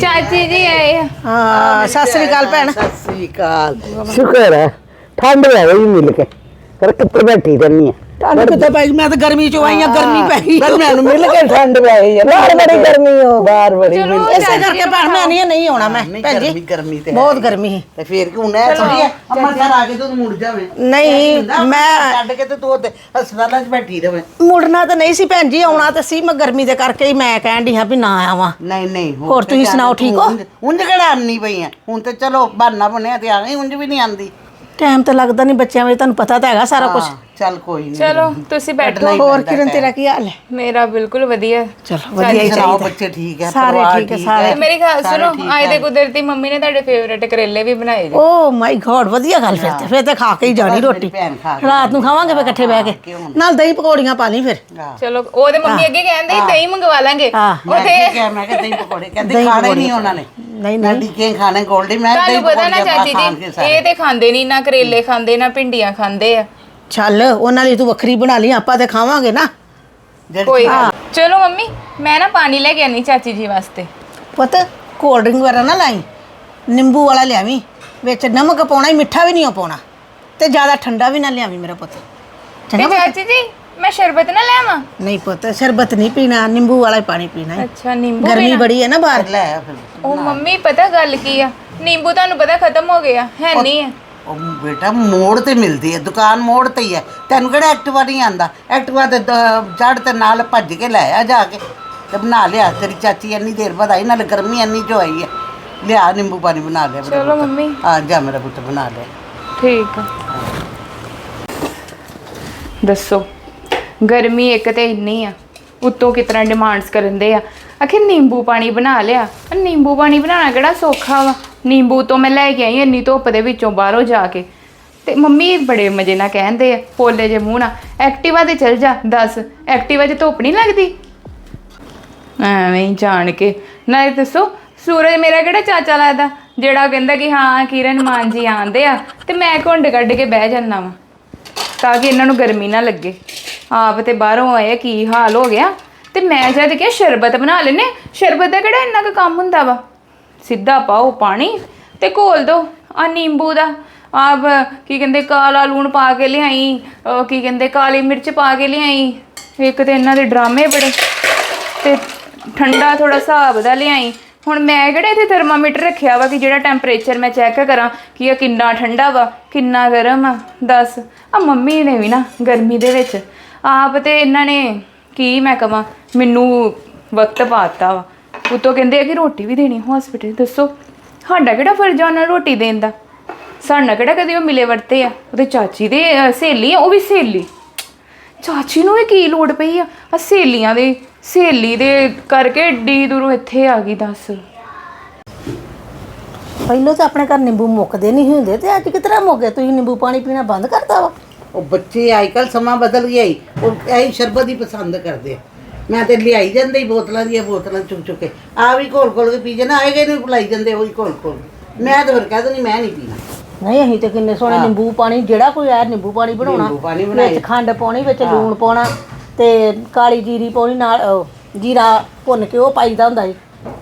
ਚਾਚੀ ਜੀ ਆਏ ਆ ਹਾਂ ਸਤਿ ਸ੍ਰੀ ਅਕਾਲ ਭੈਣ ਸਤਿ ਸ੍ਰੀ ਅਕਾਲ ਸ਼ੁਕਰ ਹੈ ਠੰਡ ਪੈ ਗਈ ਮਿਲ ਕੇ ਕਰ ਕਿੱਥੇ ਬੈਠੀ ਰਹਿਣੀ ਹੈ ਤੁਹਾਨੂੰ ਕਿੱਥੇ ਪੈ ਗਈ? ਮੈਂ ਤਾਂ ਗਰਮੀ ਚੋਂ ਆਈ ਆ ਗਰਮੀ ਪੈ ਗਈ। ਪਰ ਮੈਨੂੰ ਮਿਲ ਕੇ ਠੰਡ ਪੈ ਗਈ ਹੈ ਬਾਹਰ ਬੜੀ ਗਰਮੀ ਹੋ ਬਾਹਰ ਬੜੀ ਚਲੋ ਇਸੇ ਕਰਕੇ ਭੈਣ ਮੈਂ ਨਹੀਂ ਨਹੀਂ ਆਉਣਾ ਮੈਂ। ਭੈਣ ਜੀ ਗਰਮੀ ਤੇ ਬਹੁਤ ਗਰਮੀ ਤੇ ਫੇਰ ਕਿ ਹੁਣ ਇਹ ਥੋੜੀ ਹੈ ਅੰਮ੍ਰਿਤਸਰ ਆ ਕੇ ਤੂੰ ਮੁੜ ਜਾਵੇਂ। ਨਹੀਂ ਮੈਂ ਛੱਡ ਕੇ ਤੇ ਤੂੰ ਹਸਪਤਾਲਾਂ 'ਚ ਬੈਠੀ ਰਵੇਂ। ਮੁੜਨਾ ਤਾਂ ਨਹੀਂ ਸੀ ਭੈਣ ਜੀ ਆਉਣਾ ਤਾਂ ਸੀ ਮੈਂ ਗਰਮੀ ਦੇ ਕਰਕੇ ਹੀ ਮੈਂ ਕਹਿਣ ਦੀ ਹਾਂ ਵੀ ਨਾ ਆਵਾਂ। ਨਹੀਂ ਨਹੀਂ ਹੋਰ ਤੇ ਤੁਸੀਂ ਸੁਣਾਓ, ਠੀਕ ਹੋ? ਉਂਝ- ਕਿਹੜਾ ਆਨੀ ਪਈ ਆ? ਹੁਣ ਤੇ ਚਲੋ ਬਹਾਨਾ ਬਣਿਆ ਤੇ ਆ ਗਈ ਉਂਝ ਵੀ ਨਹੀਂ ਆਂਦੀ ਟਾਈਮ ਤਾਂ ਲੱਗਦਾ ਨਹੀਂ ਬੱਚਿਆਂ ਵਿੱਚ ਤੁਹਾਨੂੰ ਪਤਾ ਤਾਂ ਹੈਗਾ ਸਾਰਾ ਕੁਝ ਹਾਂ, ਚੱਲ ਕੋਈ ਨਹੀਂ ਚਲੋ ਤੁਸੀਂ ਬੈਠੋ। ਹੋਰ ਕਿਰਨ ਤੇਰਾ ਕੀ ਹਾਲ ਹੈ? ਮੇਰਾ ਬਿਲਕੁਲ ਵਧੀਆ। ਚਲੋ ਵਧੀਆ ਹੀ ਚਾਹੀਦਾ। ਬੱਚੇ ਠੀਕ ਹੈ ਸਾਰੇ ਠੀਕ ਹੈ, ਸਾਰੇ। ਤੇ ਮੇਰੀ ਗੱਲ ਸੁਣੋ ਅੱਜ ਦੇ ਕੁਦਰਤੀ ਮੰਮੀ ਨੇ ਤੁਹਾਡੇ ਫੇਵਰੇਟ ਕਰੇਲੇ ਵੀ ਬਣਾਏ ਜੀ ਓ ਮਾਈ ਗॉड ਵਧੀਆ ਗੱਲ ਫਿਰ ਤੇ ਫਿਰ ਤੇ ਖਾ ਕੇ ਹੀ ਜਾਣੀ ਰੋਟੀ। ਰਾਤ ਨੂੰ ਖਾਵਾਂਗੇ ਫਿਰ ਇਕੱਠੇ ਬਹਿ ਕੇ। ਨਾਲ ਦਹੀਂ ਪਕੌੜੀਆਂ ਪਾ ਲਈ ਫਿਰ। ਚਲੋ ਉਹਦੇ ਮੰਮੀ ਅੱਗੇ ਕਹਿੰਦੇ ਦਹੀਂ ਮੰਗਵਾ ਲਾਂਗੇ। ਮੈਂ ਉਹਦੇ ਕਿਹਾ ਮੈਂ ਕਿ ਦਹੀਂ ਪਕੌੜੇ ਕਹਿੰਦੇ ਖਾਣੇ ਨਹੀਂ ਉਹਨਾਂ ਨੇ। ਨਹੀਂ ਨਹੀਂ। ਟਿੱਕੇ ਖਾਣੇ ਗੋਲਡੀ ਮੈਂ ਦਹੀਂ ਤੁਹਾਨੂੰ ਪਤਾ ਨਾ ਪਕੌੜੇ ਚਾਚੀ ਜੀ ਇਹ ਤੇ ਖਾਂਦੇ ਨਹੀਂ ਨਾ ਕਰੇਲੇ ਖਾਂਦੇ ਨਾ ਭਿੰਡੀਆਂ ਖਾਂਦੇ ਆ। ਚੱਲ ਉਹਨਾਂ ਲਈ ਤੂੰ ਵੱਖਰੀ ਬਣਾ ਲਈ ਆਪਾਂ ਤੇ ਖਾਵਾਂਗੇ ਨਾ। ਕੋਈ ਗੱਲ ਨੀ। ਚਲੋ ਮੰਮੀ ਮੈਂ ਨਾ ਪਾਣੀ ਲੈ ਕੇ ਆਨੀ ਚਾਚੀ ਜੀ ਵਾਸਤੇ। ਪੁੱਤ ਕੋਲਡ ਡਰਿੰਕ ਵਗੈਰਾ ਨਾ ਲਾਈ ਨਿੰਬੂ ਵਾਲਾ ਲਿਆਵੀਂ ਵਿੱਚ ਨਮਕ ਪਾਉਣਾ ਹੀ ਮਿੱਠਾ ਵੀ ਨਹੀਂ ਪਾਉਣਾ ਤੇ ਜ਼ਿਆਦਾ ਠੰਡਾ ਵੀ ਨਾ ਲਿਆਵੀਂ ਮੇਰਾ ਪੁੱਤ। ਤੇ ਚੰਗਾ ਪੁੱਤ? ਚਾਚੀ ਜੀ ਮੈਂ ਸ਼ਰਬਤ ਨਾ ਲੈਵਾਂ ਨਹੀਂ ਪੁੱਤ ਸ਼ਰਬਤ ਨਹੀਂ ਪੀਣਾ ਨਿੰਬੂ ਵਾਲਾ ਹੀ ਪਾਣੀ ਪੀਣਾ ਹੈ। ਅੱਛਾ ਨਿੰਬੂ ਗਰਮੀ? ਬੜੀ ਹੈ ਨਾ ਬਾਹਰ। ਲੈ ਆ ਫਿਰ। ਉਹ ਮੰਮੀ ਪਤਾ ਗੱਲ ਕੀ ਆ? ਨਿੰਬੂ ਤੁਹਾਨੂੰ ਪਤਾ ਖਤਮ ਹੋ ਗਿਆ ਹੈ ਨਹੀਂ ਹੈ। ਉਹ ਬੇਟਾ ਮੋੜ ਤੇ ਮਿਲਦੀ ਹੈ ਦੁਕਾਨ ਮੋੜ ਤੇ ਹੀ ਹੈ। ਤੈਨੂੰ ਕਿਹੜਾ ਐਕਟਿਵਾ ਨਹੀਂ ਆਂਦਾ ਐਕਟਿਵਾ ਤੇ ਚੜ ਤੇ ਨਾਲ ਭੱਜ ਕੇ ਲੈ ਆ ਜਾ ਕੇ ਤੇ ਬਣਾ ਲਿਆ। ਤੇਰੀ ਚਾਚੀ ਇੰਨੀ ਦੇਰ ਬਾਅਦ ਆਈ ਨਾਲ ਗਰਮੀ ਇੰਨੀ ਜੋ ਆਈ ਹੈ। ਲਿਆ ਨਿੰਬੂ ਪਾਣੀ ਬਣਾ ਲਿਆ ਮੇਰਾ ਚਲੋ ਪੁੱਤ। ਮੰਮੀ। ਹਾਂ ਜਾ ਮੇਰਾ ਪੁੱਤ ਬਣਾ ਲਿਆ। ਠੀਕ ਆ। ਦੱਸੋ ਗਰਮੀ ਇੱਕ ਤੇ ਇੰਨੀ ਆ ਉੱਤੋਂ ਕਿਤਨਾ ਡਿਮਾਂਡਸ ਕਰਨ ਦੇ ਆ। ਆਖਿਰ ਨਿੰਬੂ ਪਾਣੀ ਬਣਾ ਲਿਆ। ਆਹ ਨਿੰਬੂ ਪਾਣੀ ਬਣਾਉਣਾ ਕਿਹੜਾ ਸੌਖਾ ਵਾ? ਨਿੰਬੂ ਤੋਂ ਮੈਂ ਲੈ ਕੇ ਆਈ, ਇੰਨੀ ਧੁੱਪ ਦੇ ਵਿੱਚੋਂ ਬਾਹਰੋਂ ਜਾ ਕੇ। ਤੇ ਮੰਮੀ ਬੜੇ ਮਜੇ ਨਾਲ ਕਹਿੰਦੇ ਆ, ਪੋਲੇ ਜੇ ਮੂੰਹ ਨਾਲ, ਐਕਟਿਵਾ ਤੇ ਚੱਲ ਜਾ, ਦੱਸ, ਐਕਟਿਵਾ 'ਚ ਧੁੱਪ ਨਹੀਂ ਲੱਗਦੀ? ਐਵੇਂ ਹੀ ਜਾਣ ਕੇ। ਨਾਲੇ ਦੱਸੋ, ਸੂਰਜ ਮੇਰਾ ਕਿਹੜਾ ਚਾਚਾ ਲੱਗਦਾ? ਜਿਹੜਾ ਉਹ ਕਹਿੰਦਾ ਕਿ ਹਾਂ, ਕਿਰਨ ਮਾਨ ਜੀ ਆਂਦੇ ਆ, ਤੇ ਮੈਂ ਘੁੰਡ ਕੱਢ ਕੇ ਬਹਿ ਜਾਂਦਾ ਵਾਂ, ਤਾਂ ਕਿ ਇਹਨਾਂ ਨੂੰ ਗਰਮੀ ਨਾ ਲੱਗੇ। ਆਪ ਤੇ ਬਾਹਰੋਂ ਆਏ ਕੀ ਹਾਲ ਹੋ ਗਿਆ? ਤੇ ਮੈਂ ਜਦ ਕਿ ਸ਼ਰਬਤ ਬਣਾ ਲੈਨੇ ਸ਼ਰਬਤ ਦਾ ਕਿਹੜਾ ਇੰਨਾ ਕੁ ਕੰਮ ਹੁੰਦਾ ਵਾ? ਸਿੱਧਾ ਪਾਓ ਪਾਣੀ ਤੇ ਘੋਲ ਦੋ। ਆ ਨਿੰਬੂ ਦਾ ਆਪ ਕੀ ਕਹਿੰਦੇ, ਕਾਲਾ ਲੂਣ ਪਾ ਕੇ ਲਿਆਈ, ਅਹ ਕੀ ਕਹਿੰਦੇ, ਕਾਲੀ ਮਿਰਚ ਪਾ ਕੇ ਲਿਆਈ। ਇੱਕ ਤੇ ਇਹਨਾਂ ਦੇ ਡਰਾਮੇ ਬੜੇ ਤੇ ਠੰਡਾ ਥੋੜਾ ਹਿਸਾਬ ਦਾ ਲਿਆਈ। ਹੁਣ ਮੈਂ ਕਿਹੜਾ ਇੱਥੇ ਥਰਮਾਮੀਟਰ ਰੱਖਿਆ ਵਾ ਕਿ ਜਿਹੜਾ ਟੈਂਪਰੇਚਰ ਮੈਂ ਚੈੱਕ ਕਰਾਂ ਕਿ ਇਹ ਕਿੰਨਾ ਠੰਡਾ ਵਾ, ਕਿੰਨਾ ਗਰਮ ਆ? ਦੱਸ। ਆ ਮੰਮੀ ਨੇ ਵੀ ਨਾ ਗਰਮੀ ਦੇ ਵਿੱਚ ਆਪ ਤੇ ਇਹਨਾਂ ਨੇ ਕੀ ਮੈਂ ਕਵਾਂ, ਮੈਨੂੰ ਵਕਤ ਪਾਤਾ ਵਾ। ਉਤੋਂ ਕਹਿੰਦੇ ਆ ਕਿ ਰੋਟੀ ਵੀ ਦੇਣੀ ਹਸਪੀਟਲ ਦੱਸੋ ਸਾਡਾ ਕਿਹੜਾ ਫਰਜ਼ ਆ ਉਹਨਾਂ ਨੂੰ ਰੋਟੀ ਦੇਣ ਦਾ? ਸਾਡਾ ਕਿਹੜਾ ਕਦੇ ਉਹ ਮਿਲੇ ਵਰਤੇ ਆ? ਉਹਦੇ ਚਾਚੀ ਦੇ ਸਹੇਲੀ ਆ ਉਹ ਵੀ ਸਹੇਲੀ। ਚਾਚੀ ਨੂੰ ਇਹ ਕੀ ਲੋੜ ਪਈ ਆ? ਆ ਸਹੇਲੀਆਂ ਦੇ ਸਹੇਲੀ ਦੇ ਕਰਕੇ ਏਡੀ ਦੂਰੋਂ ਇੱਥੇ ਆ ਗਈ ਦੱਸ। ਪਹਿਲਾਂ ਤਾਂ ਆਪਣੇ ਘਰ ਨਿੰਬੂ ਮੁੱਕਦੇ ਨਹੀਂ ਹੁੰਦੇ ਤੇ ਅੱਜ ਕਿਤਰਾ ਮੁੱਕ ਗਏ? ਤੁਸੀਂ ਨਿੰਬੂ ਪਾਣੀ ਪੀਣਾ ਬੰਦ ਕਰਤਾ ਵਾ? ਉਹ ਬੱਚੇ ਅੱਜਕੱਲ ਸਮਾਂ ਬਦਲ ਗਿਆ ਹੀ ਉਹ ਐਹੀ ਸ਼ਰਬਤ ਹੀ ਪਸੰਦ ਕਰਦੇ ਆ। ਮੈਂ ਤੇ ਲਿਆਈ ਜਾਂਦੇ ਹੀ ਬੋਤਲਾਂ ਦੀਆਂ ਬੋਤਲਾਂ ਚੁੱਕ ਚੁੱਕ ਕੇ। ਆ ਵੀ ਘੋਲ ਘੋਲ ਕੇ ਪੀ ਜਾਣਾ ਆਏਗੇ ਨੂੰ ਪਿਲਾਈ ਜਾਂਦੇ ਉਹੀ ਘੋਲ ਘੋਲ। ਮੈਂ ਤਾਂ ਫਿਰ ਕਹਿ ਦਿੰਦੀ ਮੈਂ ਨਹੀਂ ਪੀਣਾ। ਨਹੀਂ ਅਸੀਂ ਤੇ ਕਿੰਨੇ ਸੋਹਣੇ ਨਿੰਬੂ ਪਾਣੀ ਜਿਹੜਾ ਕੋਈ ਆਇਆ ਨਿੰਬੂ ਪਾਣੀ ਬਣਾਉਣਾ ਨਿੰਬੂ ਪਾਣੀ ਬਣਾਏ। ਵਿੱਚ ਖੰਡ ਪਾਉਣੀ ਵਿੱਚ ਲੂਣ ਪਾਉਣਾ ਤੇ ਕਾਲੀ ਜੀਰੀ ਪਾਉਣੀ ਨਾਲ ਜੀਰਾ ਭੁੰਨ ਕੇ ਉਹ ਪਾਈਦਾ ਹੁੰਦਾ ਸੀ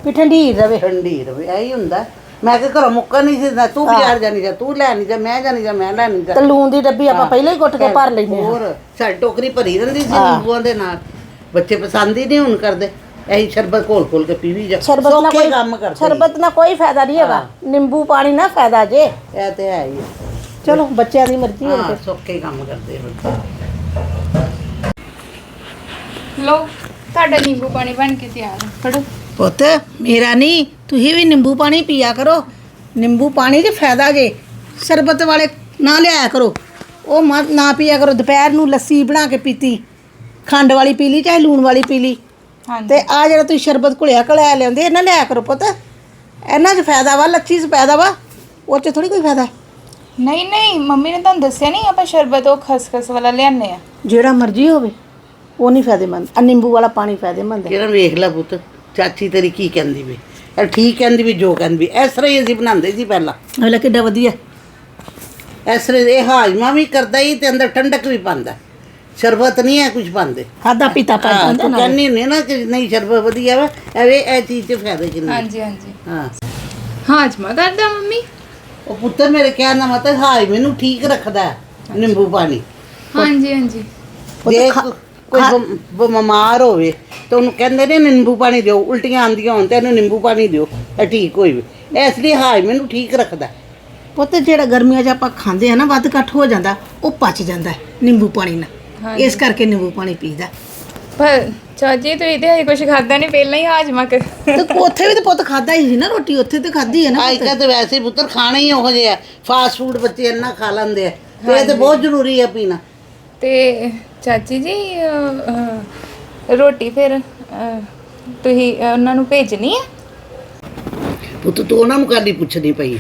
ਵੀ ਠੰਡੀ ਰਵੇ। ਠੰਡੀ ਰਵੇ ਐਹੀ ਹੁੰਦਾ। ਮੈਂ ਕਿ ਘਰੋਂ ਮੁੱਕਾ ਨਹੀਂ ਸੀ ਦਿੰਦਾ, ਤੂੰ ਬਾਜ਼ਾਰ ਜਾਣੀ ਜਾ ਤੂੰ ਲੈਣੀ ਜਾ ਮੈਂ ਜਾਣੀ ਜਾ ਮੈਂ ਲੈਣੀ ਜਾ। ਤੇ ਲੂਣ ਦੀ ਡੱਬੀ ਆਪਾਂ ਪਹਿਲਾਂ ਹੀ ਗੁੱਟ ਕੇ ਭਰ ਲੈਂਦੇ ਹਾਂ। ਹੋਰ ਸਾਡੀ ਟੋਕਰੀ ਭਰੀ ਰਹਿੰਦੀ ਸੀ ਨਿੰਬੂਆਂ ਦੇ ਨਾਲ। ਬੱਚੇ ਪਸੰਦ ਹੀ ਨਹੀਂ ਹੁਣ ਕਰਦੇ। ਐਹੀ ਸ਼ਰਬਤ ਘੋਲ ਘੋਲ ਕੇ ਪੀਵੀ ਜਾ। ਸ਼ਰਬਤ ਨਾਲ ਕੋਈ ਕੰਮ ਕਰਦੇ। ਸ਼ਰਬਤ ਨਾਲ ਕੋਈ ਫਾਇਦਾ ਨਹੀਂ ਹੈਗਾ। ਨਿੰਬੂ ਪਾਣੀ ਨਾਲ ਫਾਇਦਾ ਜੇ। ਇਹ ਤੇ ਹੈ ਹੀ। ਚਲੋ ਬੱਚਿਆਂ ਦੀ ਮਰਜ਼ੀ ਹੋਵੇ ਹਾਂ ਸੌਖੇ ਕੰਮ ਕਰਦੇ ਲੋ ਤੁਹਾਡਾ ਨਿੰਬੂ ਪਾਣੀ ਬਣ ਕੇ ਤਿਆਰ ਹੈ। ਫੜੋ। ਪੁੱਤ ਮੇਰਾ ਨਹੀਂ ਤੁਸੀਂ ਵੀ ਨਿੰਬੂ ਪਾਣੀ ਪੀਆ ਕਰੋ। ਨਿੰਬੂ ਪਾਣੀ 'ਚ ਫਾਇਦਾ ਜੇ। ਸ਼ਰਬਤ ਵਾਲੇ ਨਾ ਲਿਆਇਆ ਕਰੋ। ਉਹ ਮਤ ਨਾ ਪੀਆ ਕਰੋ। ਦੁਪਹਿਰ ਨੂੰ ਲੱਸੀ ਬਣਾ ਕੇ ਪੀਤੀ। ਖੰਡ ਵਾਲੀ ਪੀ ਲਈ ਚਾਹੇ ਲੂਣ ਵਾਲੀ ਪੀ ਲਈ। ਹਾਂਜੀ। ਤੇ ਆ ਜਿਹੜਾ ਤੁਸੀਂ ਸ਼ਰਬਤ ਘੁਲਿਆ ਘਲਿਆ ਲਿਆਉਂਦੇ ਇਹਨਾਂ ਲਿਆਇਆ ਕਰੋ ਪੁੱਤ। ਇਹਨਾਂ 'ਚ ਫਾਇਦਾ ਵਾ ਲੱਸੀ 'ਚ ਫਾਇਦਾ ਵਾ ਉਹ 'ਚ ਥੋੜੀ ਕੋਈ ਫਾਇਦਾ। ਨਹੀਂ ਨਹੀਂ ਮੰਮੀ ਨੇ ਤੁਹਾਨੂੰ ਦੱਸਿਆ ਨਹੀਂ ਆਪਾਂ ਸ਼ਰਬਤ ਉਹ ਖਸਖਸ ਵਾਲਾ ਲਿਆਨੇ ਆ। ਜਿਹੜਾ ਮਰਜ਼ੀ ਹੋਵੇ ਉਹ ਨਹੀਂ ਫਾਇਦੇਮੰਦ। ਆ ਨਿੰਬੂ ਵਾਲਾ ਪਾਣੀ ਫਾਇਦੇਮੰਦ ਹੈ। ਕਿਰਨ ਵੇਖ ਲੈ ਪੁੱਤ ਚਾਚੀ ਤੇਰੀ ਕੀ ਕਹਿੰਦੀ ਵੀ। ਇਹ ਠੀਕ ਕਹਿੰਦੀ ਵੀ ਜੋ ਕਹਿੰਦੀ ਵੀ। ਇਸ ਤਰ੍ਹਾਂ ਹੀ ਅਸੀਂ ਬਣਾਉਂਦੇ ਸੀ ਪਹਿਲਾਂ। ਅਗਲਾ ਕਿੱਡਾ ਵਧੀਆ। ਇਸ ਤਰ੍ਹਾਂ ਇਹ ਹਾਜਮਾ ਵੀ ਕਰਦਾ ਹੀ ਤੇ ਅੰਦਰ ਠੰਡਕ ਵੀ ਪਾਉਂਦਾ। ਸ਼ਰਬਤ ਨਹੀਂ ਹੈ ਕੁਝ ਪਾਉਂਦੇ। ਖਾਦਾ ਪੀਤਾ ਪੈ ਹਾਂ ਜਾਂਦਾ ਤੂੰ ਨਾ। ਕਹਿੰਦੀ ਹੁੰਦੀ ਨਾ ਕਿ ਨਹੀਂ ਸ਼ਰਬਤ ਵਧੀਆ ਵਾ ਐਵੇਂ ਇਹ ਚੀਜ਼ ਤੇ ਫਾਇਦਾ ਕਿੰਨਾ ਹਾਂਜੀ ਹਾਂਜੀ। ਹਾਂ। ਹਾਜਮਾ ਕਰਦਾ ਮੰਮੀ? ਉਹ ਪੁੱਤਰ ਮੇਰੇ ਕਹਿਣ ਦਾ ਮਤਲਬ ਹਾਜਮੇ ਨੂੰ ਠੀਕ ਰੱਖਦਾ ਹੈ ਨਿੰਬੂ ਪਾਣੀ। ਹਾਂਜੀ ਹਾਂਜੀ। ਜੇ ਕੋਈ ਬਮ- ਬਿਮਾਰ ਹੋਵੇ ਤਾਂ ਉਹਨੂੰ ਕਹਿੰਦੇ ਨੇ ਨਿੰਬੂ ਪਾਣੀ ਦਿਓ ਉਲਟੀਆਂ ਆਉਂਦੀਆਂ ਹੋਣ ਤੇ ਇਹਨੂੰ ਨਿੰਬੂ ਪਾਣੀ ਦਿਓ ਇਹ ਠੀਕ ਹੋਈ ਵੀ। ਇਸ ਲਈ ਹਾਜਮੇ ਨੂੰ ਠੀਕ ਰੱਖਦਾ ਹੈ। ਪੁੱਤ ਜਿਹੜਾ ਗਰਮੀਆਂ 'ਚ ਆਪਾਂ ਖਾਂਦੇ ਆ ਨਾ ਵੱਧ ਘੱਟ ਹੋ ਜਾਂਦਾ ਉਹ ਪਚ ਜਾਂਦਾ ਹੈ ਨਿੰਬੂ ਪਾਣੀ ਨਾਲ। ਇਸ ਕਰਕੇ ਨਿੰਬੂ ਪਾਣੀ ਪੀਦਾ। ਪਰ ਚਾਚੀ ਤੁਸੀਂ ਤੇ ਹਜੇ ਕੁਝ ਖਾਦਾ ਨਹੀਂ ਪਹਿਲਾਂ ਹੀ ਹਾਜਮਾ ਕਰ ਤੇ ਉੱਥੇ ਵੀ ਤੇ ਪੁੱਤ ਖਾਦਾ ਹੀ ਸੀ ਨਾ ਰੋਟੀ ਉੱਥੇ ਤੇ ਖਾਦੀ ਹੈ ਨਾ ਅੱਜ ਕੱਲ੍ਹ ਤਾਂ ਵੈਸੇ ਹੀ ਪੁੱਤਰ ਖਾਣਾ ਹੀ ਉਹੋ ਜਿਹਾ ਫਾਸਟ ਫੂਡ ਬੱਚੇ ਇੰਨਾ ਖਾ ਲੈਂਦੇ ਆ। ਤੇ ਇਹ ਤੇ ਬਹੁਤ ਜ਼ਰੂਰੀ ਹੈ ਪੀਣਾ। ਤੇ ਚਾਚੀ ਜੀ ਅਹ, ਅਹ, ਰੋਟੀ ਫਿਰ ਅਹ, ਤੁਸੀਂ ਅਹ, ਉਹਨਾਂ ਨੂੰ ਭੇਜਣੀ ਆ? ਪੁੱਤ ਤੂੰ ਉਹਨਾਂ ਨੂੰ ਕਾਹਦੀ ਪੁੱਛਣੀ ਪਈ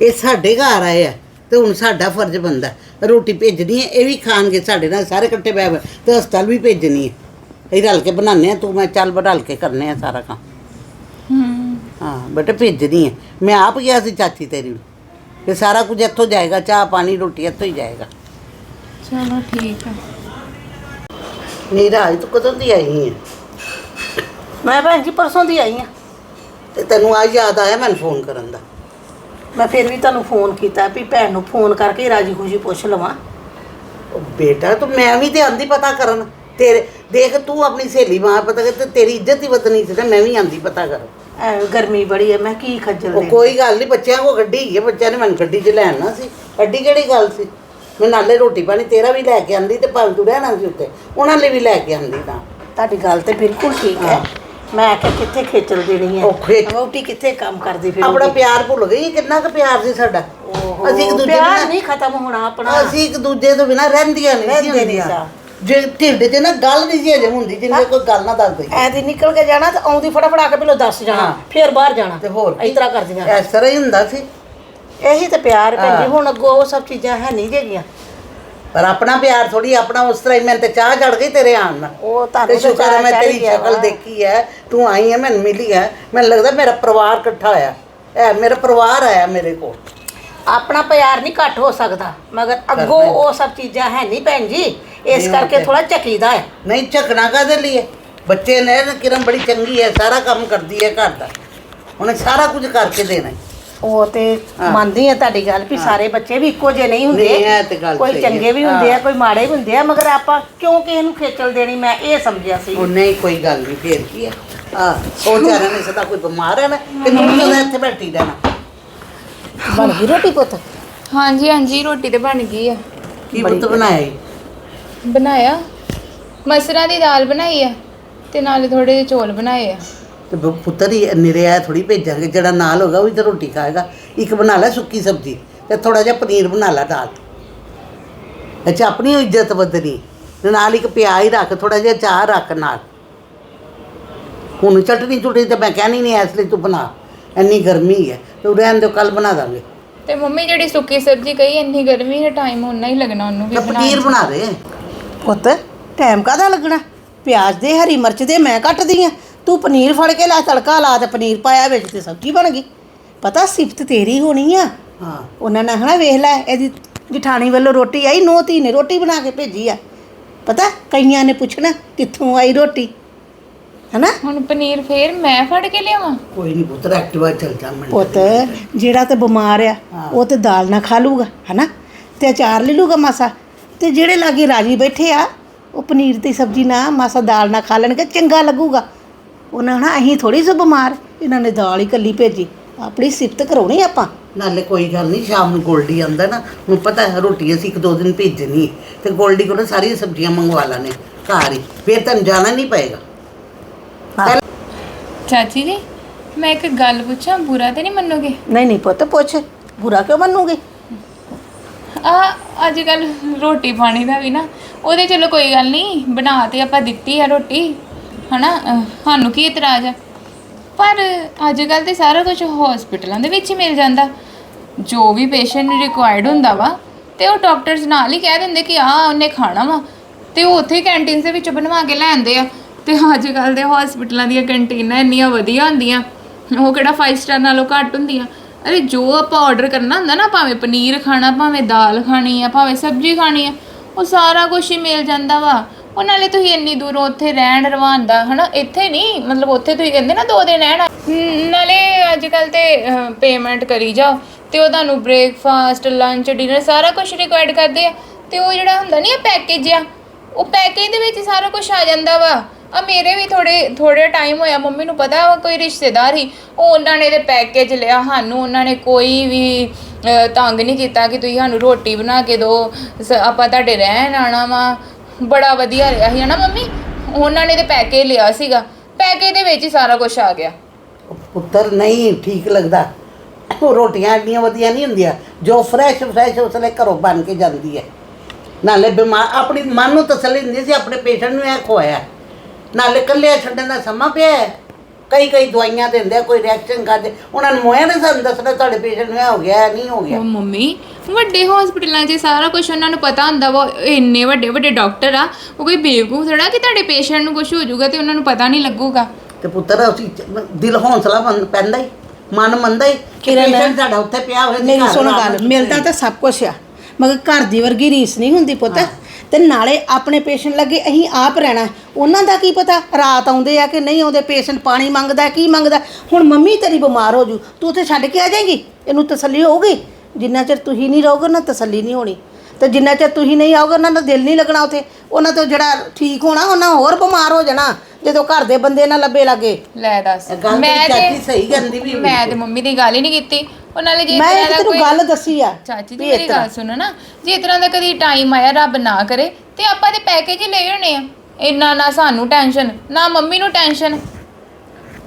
ਇਹ ਸਾਡੇ ਘਰ ਆਏ ਆ ਤੇ ਹੁਣ ਸਾਡਾ ਫਰਜ਼ ਬੰਦਾ ਰੋਟੀ ਭੇਜਣੀ ਹੈ ਇਹ ਵੀ ਖਾਣਗੇ ਸਾਡੇ ਨਾਲ ਸਾਰੇ ਇਕੱਠੇ ਬਹਿ ਤੇ ਹਸਪਤਾਲ ਵੀ ਭੇਜਣੀ ਹੈ ਇਹ ਰਲ ਕੇ ਬਣਾਉਂਦੇ ਆ ਤੂੰ ਮੈਂ ਚੱਲ ਬੜਲ ਕੇ ਕਰਨੇ ਆ ਸਾਰਾ ਕੰਮ। ਹੂੰ। ਹਾਂ ਬੇਟੇ ਭੇਜਣੀ ਹੈ ਮੈਂ ਆਪ ਗਿਆ ਸੀ ਚਾਚੀ ਤੇਰੀ ਨੂੰ। ਕਿ ਸਾਰਾ ਕੁਝ ਇੱਥੋਂ ਜਾਏਗਾ ਚਾਹ ਪਾਣੀ ਰੋਟੀ ਇੱਥੋਂ ਹੀ ਜਾਏਗਾ। ਚਲੋ ਠੀਕ ਆ। ਨੀਰਾ ਅੱਜ ਤੂੰ ਕਦੋਂ ਦੀ ਆਈ ਹੈ ਮੈਂ ਭੈਣ ਜੀ ਪਰਸੋਂ ਦੀ ਆਈ ਆ। ਤੇ ਤੈਨੂੰ ਅੱਜ ਯਾਦ ਆਇਆ ਮੈਨੂੰ ਫੋਨ ਕਰਨ ਦਾ? ਮੈਂ ਫਿਰ ਵੀ ਤੁਹਾਨੂੰ ਫੋਨ ਕੀਤਾ ਵੀ ਭੈਣ ਨੂੰ ਫੋਨ ਕਰਕੇ ਰਾਜੀ ਖੁਸ਼ੀ ਪੁੱਛ ਲਵਾਂ। ਉਹ ਬੇਟਾ ਤੂੰ ਮੈਂ ਵੀ ਤੇ ਆਂਦੀ ਪਤਾ ਕਰਨ। ਤੇਰੇ ਦੇਖ ਤੂੰ ਆਪਣੀ ਸਹੇਲੀ ਮਾਂ ਪਤਾ ਕਰ ਤੇ ਤੇਰੀ ਇੱਜ਼ਤ ਹੀ ਵਧਣੀ ਸੀ ਤੇ ਮੈਂ ਵੀ ਆਂਦੀ ਪਤਾ ਕਰ ਐ ਗਰਮੀ ਬੜੀ ਹੈ ਮੈਂ ਕੀ ਖੱਜਲ ਉਹ ਦੇ ਕੋਈ ਗੱਲ ਨਹੀਂ ਬੱਚਿਆਂ ਕੋ ਗੱਡੀ ਹੀ ਹੈ ਬੱਚਿਆਂ ਨੇ ਮੈਨੂੰ ਗੱਡੀ 'ਚ ਲੈਣਾ ਸੀ। ਗੱਡੀ ਕਿਹੜੀ ਗੱਲ ਸੀ? ਮੈਂ ਨਾਲੇ ਰੋਟੀ ਪਾਣੀ ਤੇਰਾ ਵੀ ਲੈ ਕੇ ਆਂਦੀ ਤੇ ਭਾਵੇਂ ਤੂੰ ਰਹਿਣਾ ਸੀ ਉੱਤੇ ਉਹਨਾਂ ਲਈ ਵੀ ਲੈ ਕੇ ਆਂਦੀ ਤਾਂ। ਤੁਹਾਡੀ ਗੱਲ ਤੇ ਬਿਲਕੁਲ ਠੀਕ ਹਾਂ। ਮੈਂ ਆਖਿਆ ਕਿੱਥੇ ਖੇਚਲ ਦੇਣੀ ਹੈ? ਉਹ ਖੇਚ- ਵਹੁਟੀ ਕਿੱਥੇ ਕੰਮ ਕਰਦੀ ਫਿਰ ਆਪਣਾ ਪਿਆਰ ਭੁੱਲ ਗਈ ਕਿੰਨਾ ਕੁ ਪਿਆਰ ਸੀ ਸਾਡਾ। ਅਸੀਂ ਇੱਕ ਦੂਜੇ ਪਿਆਰ ਨਾਲ ਨਹੀਂ ਖਤਮ ਹੋਣਾ ਆਪਣਾ। ਅਸੀਂ ਇੱਕ ਦੂਜੇ ਤੋਂ ਬਿਨਾ ਰਹਿੰਦੀਆਂ ਨਹੀਂ ਸੀ ਰਹਿੰਦੇ ਨਹੀਂ ਹੁੰਦੀਆਂ। ਜੇ ਢਿੱਡ 'ਚ ਨਾ ਗੱਲ ਨਹੀਂ ਸੀ ਅਜੇ ਹੁੰਦੀ ਜਿੰਨੇ ਕੋਈ ਗੱਲ ਨਾ ਦੱਸ ਦਈ ਐ ਦੀ ਨਿਕਲ ਕੇ ਜਾਣਾ ਤੇ ਆਉਂਦੀ ਫਟਾਫਟ ਆ ਕੇ ਪਹਿਲਾਂ ਦੱਸ ਜਾਣਾ। ਫਿਰ ਬਾਹਰ ਜਾਣਾ। ਤੇ ਹੋਰ? ਇਸ ਤਰ੍ਹਾਂ ਕਰਦੀਆਂ। ਇਸ ਤਰ੍ਹਾਂ ਹੀ ਹੁੰਦਾ ਸੀ। ਇਹੀ ਤੇ ਪਿਆਰ ਭੈਣ ਜੀ ਹਾਂ। ਹੁਣ ਅੱਗੋਂ ਉਹ ਸਭ ਚੀਜ਼ਾਂ ਹੈ ਨਹੀਂ ਜਿਹੜੀਆਂ ਪਰ ਆਪਣਾ ਪਿਆਰ ਥੋੜੀ ਆਪਣਾ ਉਸ ਤਰ੍ਹਾਂ ਹੀ ਮੈਨੂੰ ਤੇ ਚਾਹ ਚੜ ਗਈ ਤੇਰੇ ਆਉਣ ਨਾਲ ਉਹ ਤੇ ਤੁਹਾਨੂੰ ਸ਼ੁਕਰ ਹੈ ਮੈਂ ਤੇਰੀ ਚੜ੍ਹ ਗਿਆ ਸ਼ਕਲ ਵਾ। ਦੇਖੀ ਹੈ ਤੂੰ ਆਈ ਹੈ ਮੈਨੂੰ ਮਿਲੀ ਹੈ ਮੈਨੂੰ ਲੱਗਦਾ ਮੇਰਾ ਪਰਿਵਾਰ ਇਕੱਠਾ ਹੋਇਆ ਇਹ ਮੇਰਾ ਪਰਿਵਾਰ ਆਇਆ ਮੇਰੇ ਕੋਲ ਆਪਣਾ ਪਿਆਰ ਨਹੀਂ ਘੱਟ ਹੋ ਸਕਦਾ ਮਗਰ ਅੱਗੋਂ। ਉਹ ਸਭ ਚੀਜ਼ਾਂ ਹੈ ਨਹੀਂ ਭੈਣ ਜੀ ਇਸ ਕਰਕੇ ਥੋੜਾ ਝਕੀਦਾ ਹੈ ਨਹੀਂ ਝਕਣਾ ਕਾਦੇ ਲਈ ਹੈ? ਬੱਚੇ ਨੇ ਨਾ ਕਿਰਨ ਬੜੀ ਚੰਗੀ ਹੈ ਸਾਰਾ ਕੰਮ ਕਰਦੀ ਹੈ ਘਰ ਦਾ ਉਹਨੇ ਸਾਰਾ ਕੁਝ ਕਰਕੇ ਦੇਣਾ ਹੈ। ਉਹ ਤੇ ਹਾਂ। ਮੰਨਦੀ ਹੈ ਤੁਹਾਡੀ ਗੱਲ ਵੀ ਸਾਰੇ ਬੱਚੇ ਵੀ ਇੱਕੋ ਜਿਹੇ ਨਹੀਂ ਨਹੀਂ, ਇਹ ਤੇ ਹੁੰਦੇ ਗੱਲ ਕੋਈ ਸਹੀ ਹੈ। ਚੰਗੇ ਵੀ ਹੁੰਦੇ ਆ ਹਾਂ। ਕੋਈ ਮਾੜੇ ਵੀ ਹੁੰਦੇ ਆ ਮਗਰ ਆਪਾਂ ਕਿਉਂ ਕਿਸੇ ਨੂੰ ਖੇਚਲ ਦੇਣੀ? ਮੈਂ ਇਹ ਸਮਝਿਆ ਸੀ। ਉਹ ਨਹੀਂ ਕੋਈ ਗੱਲ ਨਹੀਂ ਫੇਰ ਕੀ ਹੈ ਆ ਉਹ ਚਾਰਾਂ ਨੇ ਸਦਾ ਕੋਈ ਬਿਮਾਰ ਹੈ ਨਾ ਕਿ ਤੂੰ ਸਦਾ ਇੱਥੇ ਬੈਠੀ ਰਹਿਣਾ। ਬਣ ਗਈ ਰੋਟੀ ਪੁੱਤ? ਹਾਂਜੀ ਹਾਂਜੀ ਰੋਟੀ ਤੇ ਬਣ ਗਈ ਆ। ਕੀ ਬੁੱਤ ਬਣਾਇਆ ਈ? ਬਣਾਇਆ। ਮਸਰਾਂ ਦੀ ਦਾਲ ਬਣਾਈ ਆ ਤੇ ਨਾਲੇ ਥੋੜੇ ਜਿਹੇ ਚੌਲ ਬਣਾਏ ਆ। ਤੇ ਪੁੱਤਰ ਹੀ ਨਿਰਿਆ ਥੋੜੀ ਭੇਜਾਂਗੇ ਜਿਹੜਾ ਨਾਲ ਹੋਗਾ ਉਹ ਤਾਂ ਰੋਟੀ ਖਾਏਗਾ। ਇੱਕ ਬਣਾ ਲੈ ਸੁੱਕੀ ਸਬਜ਼ੀ ਤੇ ਥੋੜਾ ਜਿਹਾ ਪਨੀਰ ਬਣਾ ਲੈ ਦਾਲ। ਅੱਛਾ ਆਪਣੀ ਇੱਜ਼ਤ ਵਧਣੀ ਤੇ ਨਾਲ ਇੱਕ ਪਿਆਜ਼ ਹੀ ਰੱਖ ਥੋੜਾ ਜਿਹਾ ਚਾਹ ਰੱਖ ਨਾਲ। ਹੁਣ ਚਟਨੀ ਚੁਟਨੀ ਤੇ ਮੈਂ ਕਹਿਣੀ ਨਹੀਂ ਇਸ ਲਈ ਤੂੰ ਬਣਾ। ਇੰਨੀ ਗਰਮੀ ਹੈ ਤੇ ਰਹਿਣ ਦਿਓ ਕੱਲ ਬਣਾ ਦਾਂਗੇ। ਤੇ ਮੰਮੀ ਜਿਹੜੀ ਸੁੱਕੀ ਸਬਜ਼ੀ ਕਹੀ ਇੰਨੀ ਗਰਮੀ ਹੈ ਟਾਈਮ ਉਨਾ ਹੀ ਲੱਗਣਾ ਉਹਨੂੰ ਵੀ ਤੇ ਪਨੀਰ। ਬਣਾ ਦੇ। ਪੁੱਤ ਟਾਈਮ ਕਾਹਦਾ ਲੱਗਣਾ? ਪਿਆਜ਼ ਦੇ ਹਰੀ ਮਿਰਚ ਦੇ ਮੈਂ ਕੱਟਦੀ ਆ ਤੂੰ ਪਨੀਰ ਫੜ ਕੇ ਲਾ ਤੜਕਾ ਲਾ ਤੇ ਪਨੀਰ ਪਾਇਆ ਵਿੱਚ ਤੇ ਸਬਜ਼ੀ ਬਣ ਗਈ। ਪਤਾ ਸਿਫਤ ਤੇਰੀ ਹੋਣੀ ਆ। ਹਾਂ। ਉਹਨਾਂ ਨੇ ਹਨਾ ਵੇਖ ਲੈ ਇਹਦੀ ਜਠਾਣੀ ਵੱਲੋਂ ਰੋਟੀ ਆਈ ਨੋ ਧੀ ਨੇ ਰੋਟੀ ਬਣਾ ਕੇ ਭੇਜੀ ਆ। ਪਤਾ ਕਈਆਂ ਨੇ ਪੁੱਛਣਾ ਕਿੱਥੋਂ ਆਈ ਰੋਟੀ? ਹਨਾ? ਹੁਣ ਪਨੀਰ ਫੇਰ ਮੈਂ ਫੜ ਕੇ ਲਿਆਵਾਂ? ਕੋਈ ਨਹੀਂ ਪੁੱਤਰ ਐਕਟਿਵਾ ਚੱਲ ਜਾ ਮੈਂ ਪੁੱਤ ਜਿਹੜਾ ਤੇ ਬਿਮਾਰ ਆ। ਉਹ ਤੇ ਦਾਲ ਨਾ ਖਾ ਲੂਗਾ ਹਨਾ? ਤੇ ਅਚਾਰ ਲੈ ਲੂਗਾ ਮਾਸਾ। ਤੇ ਜਿਹੜੇ ਲਾਗੇ ਰਾਜੀ ਬੈਠੇ ਆ ਉਹ ਪਨੀਰ ਦੀ ਸਬਜ਼ੀ ਨਾ ਮਾਸਾ ਦਾਲ ਨਾ ਖਾ ਲੈਣਗੇ ਚੰਗਾ ਲੱਗੂਗਾ। ਉਹਨਾਂ ਨਾ ਅਸੀਂ ਥੋੜੀ ਸੋ ਬਿਮਾਰ ਇਹਨਾਂ ਨੇ ਦਾਲ ਹੀ ਕੱਲੀ ਭੇਜੀ। ਆਪਣੀ ਸਿਫਤ ਕਰਾਉਣੀ ਆਪਾਂ। ਨਾਲੇ ਕੋਈ ਗੱਲ ਨਹੀਂ ਸ਼ਾਮ ਨੂੰ ਗੋਲਡੀ ਆਂਦਾ ਨਾ ਹੁਣ ਪਤਾ ਹੈ ਰੋਟੀ ਅਸੀਂ ਇੱਕ ਦੋ ਦਿਨ ਭੇਜਣੀ ਹੈ। ਤੇ ਗੋਲਡੀ ਕੋਲੋਂ ਸਾਰੀਆਂ ਸਬਜ਼ੀਆਂ ਮੰਗਵਾ ਲਾਣੇ ਘਰ ਹੀ। ਫਿਰ ਤੈਨੂੰ ਜਾਣਾ ਨਹੀਂ ਪਏਗਾ। ਚਾਚੀ ਜੀ ਮੈਂ ਇੱਕ ਗੱਲ ਪੁੱਛਾਂ ਬੁਰਾ ਤੇ ਨਹੀਂ ਮੰਨੋਗੇ? ਨਹੀਂ ਨਹੀਂ ਪੁੱਤ ਪੁੱਛ। ਬੁਰਾ ਕਿਉਂ ਮੰਨੂਗੇ? ਆ ਅੱਜ ਕੱਲ ਰੋਟੀ ਪਾਣੀ ਦਾ ਵੀ ਨਾ ਉਹਦੇ ਚਲੋ ਕੋਈ ਗੱਲ ਨਹੀਂ ਬਣਾ ਤੇ ਆਪਾਂ ਦਿੱਤੀ ਆ ਰੋਟੀ। ਹਨਾ? ਅਹ, ਸਾਨੂੰ ਕੀ ਇਤਰਾਜ਼ ਆ? ਪਰ ਅੱਜ ਕੱਲ ਤੇ ਸਾਰਾ ਕੁਝ ਹਸਪੀਟਲਾਂ ਦੇ ਵਿੱਚ ਹੀ ਮਿਲ ਜਾਂਦਾ। ਜੋ ਵੀ ਪੇਸ਼ੈਂਟ ਨੂੰ ਰਿਕੁਆਇਰਡ ਹੁੰਦਾ ਵਾ ਤੇ ਉਹ ਡਾਕਟਰਸ ਨਾਲ ਹੀ ਕਹਿ ਦਿੰਦੇ ਕਿ ਆ ਉਹਨੇ ਖਾਣਾ ਵਾ। ਤੇ ਉਹ ਉੱਥੇ ਕੈਂਟੀਨ ਦੇ ਵਿੱਚੋਂ ਬਣਵਾ ਕੇ ਲੈ ਆਉਂਦੇ ਆ। ਤੇ ਅੱਜ ਕੱਲ ਦੇ ਹਸਪੀਟਲਾਂ ਦੀਆਂ ਕੈਂਟੀਨਾਂ ਇੰਨੀਆਂ ਵਧੀਆ ਹੁੰਦੀਆਂ। ਉਹ ਕਿਹੜਾ 5 ਸਟਾਰ ਨਾਲੋਂ ਘੱਟ ਹੁੰਦੀਆਂ। ਅਰੇ ਜੋ ਆਪਾਂ ਆਰਡਰ ਕਰਨਾ ਹੁੰਦਾ ਨਾ ਭਾਵੇਂ ਪਨੀਰ ਖਾਣਾ ਭਾਵੇਂ ਦਾਲ ਖਾਣੀ ਆ ਭਾਵੇਂ ਸਬਜ਼ੀ ਖਾਣੀ ਆ ਉਹ ਸਾਰਾ ਕੁਝ ਹੀ ਮਿਲ ਜਾਂਦਾ ਵਾ। ਉਹ ਨਾਲੇ ਤੁਸੀਂ ਇੰਨੀ ਦੂਰੋਂ ਉੱਥੇ ਰਹਿਣ ਰਵਾਨ ਰਵਾਂਦਾ ਹਨਾ? ਇੱਥੇ ਨਹੀਂ ਮਤਲਬ ਉੱਥੇ ਤੁਸੀਂ ਕਹਿੰਦੇ ਨਾ ਦੋ ਦਿਨ ਰਹਿਣਾ। ਹਮ, ਨਾਲੇ ਅੱਜ ਕੱਲ ਤੇ ਪੇਮੈਂਟ ਕਰੀ ਜਾਓ ਤੇ ਉਹ ਤੁਹਾਨੂੰ ਬ੍ਰੇਕਫਾਸਟ ਲੰਚ ਡਿਨਰ ਸਾਰਾ ਕੁਝ ਰਿਕੁਆਇਰਡ ਕਰਦੇ ਆ। ਤੇ ਉਹ ਜਿਹੜਾ ਹੁੰਦਾ ਨਹੀਂ ਪੈਕੇਜ ਆ ਉਹ ਪੈਕੇਜ ਦੇ ਵਿੱਚ ਸਾਰਾ ਕੁਝ ਆ ਜਾਂਦਾ ਵਾ। ਆ ਮੇਰੇ ਵੀ ਥੋੜੇ ਥੋੜੇ ਟਾਈਮ ਹੋਇਆ ਮੰਮੀ ਨੂੰ ਪਤਾ ਵਾ ਕੋਈ ਰਿਸ਼ਤੇਦਾਰ ਹੀ ਉਹ ਉਹਨਾਂ ਨੇ ਤੇ ਪੈਕੇਜ ਲਿਆ ਸਾਨੂੰ ਉਹਨਾਂ ਨੇ ਕੋਈ ਵੀ ਅਹ, ਤੰਗ ਨਹੀਂ ਕੀਤਾ ਕਿ ਤੁਸੀਂ ਸਾਨੂੰ ਰੋਟੀ ਬਣਾ ਕੇ ਦਿਓ ਸ- ਆਪਾਂ ਤੁਹਾਡੇ ਰਹਿਣ ਆਣਾ ਵਾ। ਬੜਾ ਵਧੀਆ ਰਿਹਾ ਸੀ ਹਨਾ ਮੰਮੀ? ਉਹਨਾਂ ਨੇ ਤੇ ਪੈਕੇਜ ਲਿਆ ਸੀਗਾ। ਪੈਕੇਜ ਦੇ ਵਿੱਚ ਹੀ ਸਾਰਾ ਕੁਝ ਆ ਗਿਆ। ਪੁੱਤਰ ਨਹੀਂ ਠੀਕ ਲੱਗਦਾ। ਉਹ ਰੋਟੀਆਂ ਇੰਨੀਆਂ ਵਧੀਆ ਨਹੀਂ ਹੁੰਦੀਆਂ ਜੋ ਫਰੈਸ਼ ਫਰੈਸ਼ ਉਸਲੇ ਘਰੋਂ ਬਣ ਕੇ ਜਾਂਦੀ ਹੈ। ਨਾਲੇ ਬਿਮਾਰ ਆਪਣੀ ਮਨ ਨੂੰ ਤਸੱਲੀ ਹੁੰਦੀ ਸੀ ਆਪਣੇ ਪੇਸ਼ੈਂਟ ਨੂੰ ਇਹ ਖਵਾਇਆ ਨਾਲੇ ਕੱਲਿਆ ਛੱਡਣ ਦਾ ਸਮਾਂ ਪਿਆ ਹੈ। ਕਈ ਕਈ ਦਵਾਈਆਂ ਦਿੰਦੇ ਆ ਕੋਈ ਰਿਐਕਸ਼ਨ ਕਰਦੇ। ਉਹਨਾਂ ਨੂੰ ਮੋਇਆ ਨੇ ਸਾਨੂੰ ਦੱਸਣਾ ਤੁਹਾਡੇ ਪੇਸ਼ੈਂਟ ਨੂੰ ਇਹ ਹੋ ਗਿਆ ਇਹ ਨਹੀਂ ਹੋ ਗਿਆ। ਉਹ ਮੰਮੀ ਵੱਡੇ ਹਸਪੀਟਲਾਂ 'ਚ ਸਾਰਾ ਕੁਝ ਉਹਨਾਂ ਨੂੰ ਪਤਾ ਹੁੰਦਾ ਵਾ ਇੰਨੇ ਵੱਡੇ ਵੱਡੇ ਡਾਕਟਰ ਆ ਉਹ ਕੋਈ ਬੇਵਕੂਫ ਥੋੜਾ ਕਿ ਤੁਹਾਡੇ ਪੇਸ਼ੈਂਟ ਨੂੰ ਕੁਝ ਹੋ ਜਾਊਗਾ ਤੇ ਉਹਨਾਂ ਨੂੰ ਪਤਾ ਨਹੀਂ ਲੱਗੂਗਾ। ਤੇ ਪੁੱਤਰ ਅਸੀਂ ਦਿਲ ਹੌਸਲਾ ਮੰਨ ਪੈਂਦਾ ਹੀ ਮਨ ਮੰਨਦਾ ਹੀ ਕਿ ਕਿਰਨ, ਪੇਸ਼ੈਂਟ ਸਾਡਾ ਉੱਥੇ ਪਿਆ ਹੋਇਆ ਸੀ ਮੇਰੀ ਘਰ ਸੁਣ ਗੱਲ ਮਿਲਦਾ ਤਾਂ ਸਭ ਕੁਝ ਆ ਮਗਰ ਘਰ ਦੀ ਵਰਗੀ ਰੀਸ ਨਹੀਂ ਹੁੰਦੀ ਪੁੱਤ। ਤੇ ਨਾਲੇ ਆਪਣੇ ਪੇਸ਼ੈਂਟ ਲੱਗੇ ਅਸੀਂ ਆਪ ਰਹਿਣਾ ਹੈ। ਉਹਨਾਂ ਦਾ ਕੀ ਪਤਾ? ਰਾਤ ਆਉਂਦੇ ਆ ਕਿ ਨਹੀਂ ਆਉਂਦੇ ਪੇਸ਼ੈਂਟ ਪਾਣੀ ਮੰਗਦਾ ਕੀ ਮੰਗਦਾ? ਹੁਣ ਮੰਮੀ ਤੇਰੀ ਬਿਮਾਰ ਹੋ ਜੂ ਤੂੰ ਉੱਥੇ ਛੱਡ ਕੇ ਆ ਜਾਏਂਗੀ? ਇਹਨੂੰ ਤਸੱਲੀ ਹੋਊਗੀ ਜਿੰਨਾ ਚਿਰ ਤੁਸੀਂ ਨਹੀਂ ਰਹੋਗੇ ਨਾ ਤਸੱਲੀ ਨਹੀਂ ਹੋਣੀ। ਤੇ ਜਿੰਨਾ ਚਿਰ ਤੁਸੀਂ ਨਹੀਂ ਆਓਗੇ ਉਹਨਾਂ ਦਾ ਦਿਲ ਨਹੀਂ ਲੱਗਣਾ ਉੱਥੇ। ਉਹਨਾਂ ਤੋਂ ਜਿਹੜਾ ਠੀਕ ਹੋਣਾ ਉਹਨਾਂ ਹੋਰ ਬਿਮਾਰ ਹੋ ਜਾਣਾ। ਜਦੋਂ ਘਰ ਦੇ ਬੰਦੇ ਨਾ ਲੱਭੇ ਲਾਗੇ। ਲੈ ਦੱਸ। ਗੱਲ ਤਾਂ ਮੈਂ ਚਾਚੀ ਸਹੀ ਕਹਿੰਦੀ ਵੀ ਮੈਂ ਤੇ ਮੰਮੀ ਦੀ ਗੱਲ ਹੀ ਨਹੀਂ ਕੀਤੀ। ਉਹਨਾਂ ਨੇ ਜੇ ਮੈਂ ਇੱਕ ਦਾ ਤੈਨੂੰ ਗੱਲ ਦੱਸੀ ਆ ਚਾਚੀ ਜੀ ਮੇਰੀ। ਗੱਲ ਸੁਣੋ ਨਾ। ਜੇ ਤਰ੍ਹਾਂ ਦਾ ਕਦੀ ਟਾਈਮ ਆਇਆ ਰੱਬ ਨਾ ਕਰੇ ਤੇ ਆਪਾਂ ਤੇ ਪੈਕੇਜ ਹੀ ਲੈ ਹੋਣੇ ਆ। ਇੰਨਾ ਨਾ ਸਾਨੂੰ ਟੈਨਸ਼ਨ ਨਾ ਮੰਮੀ ਨੂੰ ਟੈਨਸ਼ਨ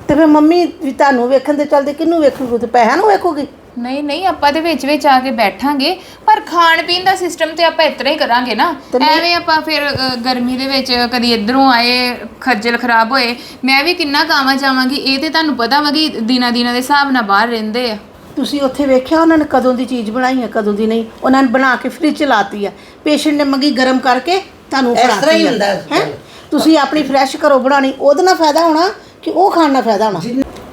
ਤੇ ਫਿਰ ਮੰਮੀ ਵੀ ਤੁਹਾਨੂੰ ਵੇਖਣ ਦੇ ਚੱਲਦੇ ਕਿਹਨੂੰ ਵੇਖੂਗੀ? ਤੇ ਪੈਸਿਆਂ ਨੂੰ ਵੇਖੂਗੀ। ਨਹੀਂ ਨਹੀਂ ਆਪਾਂ ਦੇ ਵਿੱਚ ਵਿੱਚ ਆ ਕੇ ਬੈਠਾਂਗੇ ਪਰ ਖਾਣ ਪੀਣ ਦਾ ਸਿਸਟਮ ਤੇ ਆਪਾਂ ਇਤਰਾ ਹੀ ਕਰਾਂਗੇ ਨਾ। ਐਵੇਂ ਆਪਾਂ ਫਿਰ ਅ, ਗਰਮੀ ਦੇ ਵਿੱਚ ਕਦੀ ਇਧਰੋਂ ਆਏ ਖੱਜਲ ਖਰਾਬ ਹੋਏ ਮੈਂ ਵੀ ਕਿੰਨਾ ਕਾਵਾਂ ਜਾਵਾਂਗੀ ਇਹ ਤੇ ਤੁਹਾਨੂੰ ਪਤਾ ਵਾ ਕਿ ਦਿਨਾਂ ਦਿਨਾਂ ਦੇ ਹਿਸਾਬ ਨਾਲ ਬਾਹਰ ਰਹਿੰਦੇ ਆ। ਤੁਸੀਂ ਉੱਥੇ ਵੇਖਿਆ ਉਹਨਾਂ ਨੇ ਕਦੋਂ ਦੀ ਚੀਜ਼ ਬਣਾਈ ਹੈ ਕਦੋਂ ਦੀ ਨਹੀਂ? ਉਹਨਾਂ ਨੇ ਬਣਾ ਕੇ ਫ੍ਰਿਜ ਚ ਲਾਤੀ ਆ। ਪੇਸ਼ੈਂਟ ਨੇ ਮੰਗੀ ਗਰਮ ਕਰਕੇ ਤੁਹਾਨੂੰ ਇਸ ਤਰ੍ਹਾਂ ਹੀ। ਹੁੰਦਾ ਹੈਂ? ਤੁਸੀਂ ਆਪਣੀ ਫਰੈਸ਼ ਘਰੋਂ ਬਣਾਣੀ ਉਹਦੇ ਨਾਲ ਫਾਇਦਾ ਹੋਣਾ ਕਿ ਉਹ ਖਾਣ ਨਾਲ ਫਾਇਦਾ ਹੋਣਾ?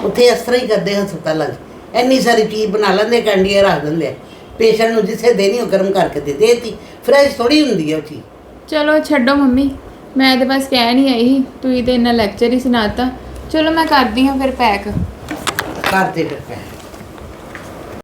ਉੱਥੇ ਇਸ ਤਰ੍ਹਾਂ ਹੀ ਕਰਦੇ ਹਸਪਤਾਲਾਂ 'ਚ। ਇੰਨੀ ਸਾਰੀ ਚੀਜ਼ ਬਣਾ ਲੈਂਦੇ ਕੈਂਡੀਆਂ ਰੱਖ ਦਿੰਦੇ ਪੇਸ਼ੈਂਟ ਨੂੰ ਜਿੱਥੇ ਦੇਣੀ ਉਹ ਗਰਮ ਕਰਕੇ ਦੇ ਦੇਤੀ ਫਰੈਸ਼ ਥੋੜੀ ਹੁੰਦੀ ਹੈ ਉਹ ਚੀਜ਼। ਚਲੋ ਛੱਡੋ ਮੰਮੀ ਮੈਂ ਤੇ ਬਸ ਕਹਿ ਨਹੀਂ ਆਈ ਸੀ ਤੁਸੀਂ ਤੇ ਇੰਨਾ ਲੈਕਚਰ ਹੀ ਸੁਣਾਤਾ ਚਲੋ ਮੈਂ ਕਰਦੀ ਹਾਂ ਫਿਰ ਪੈਕ ਕਰਦੇ ਫਿਰ ਪੈ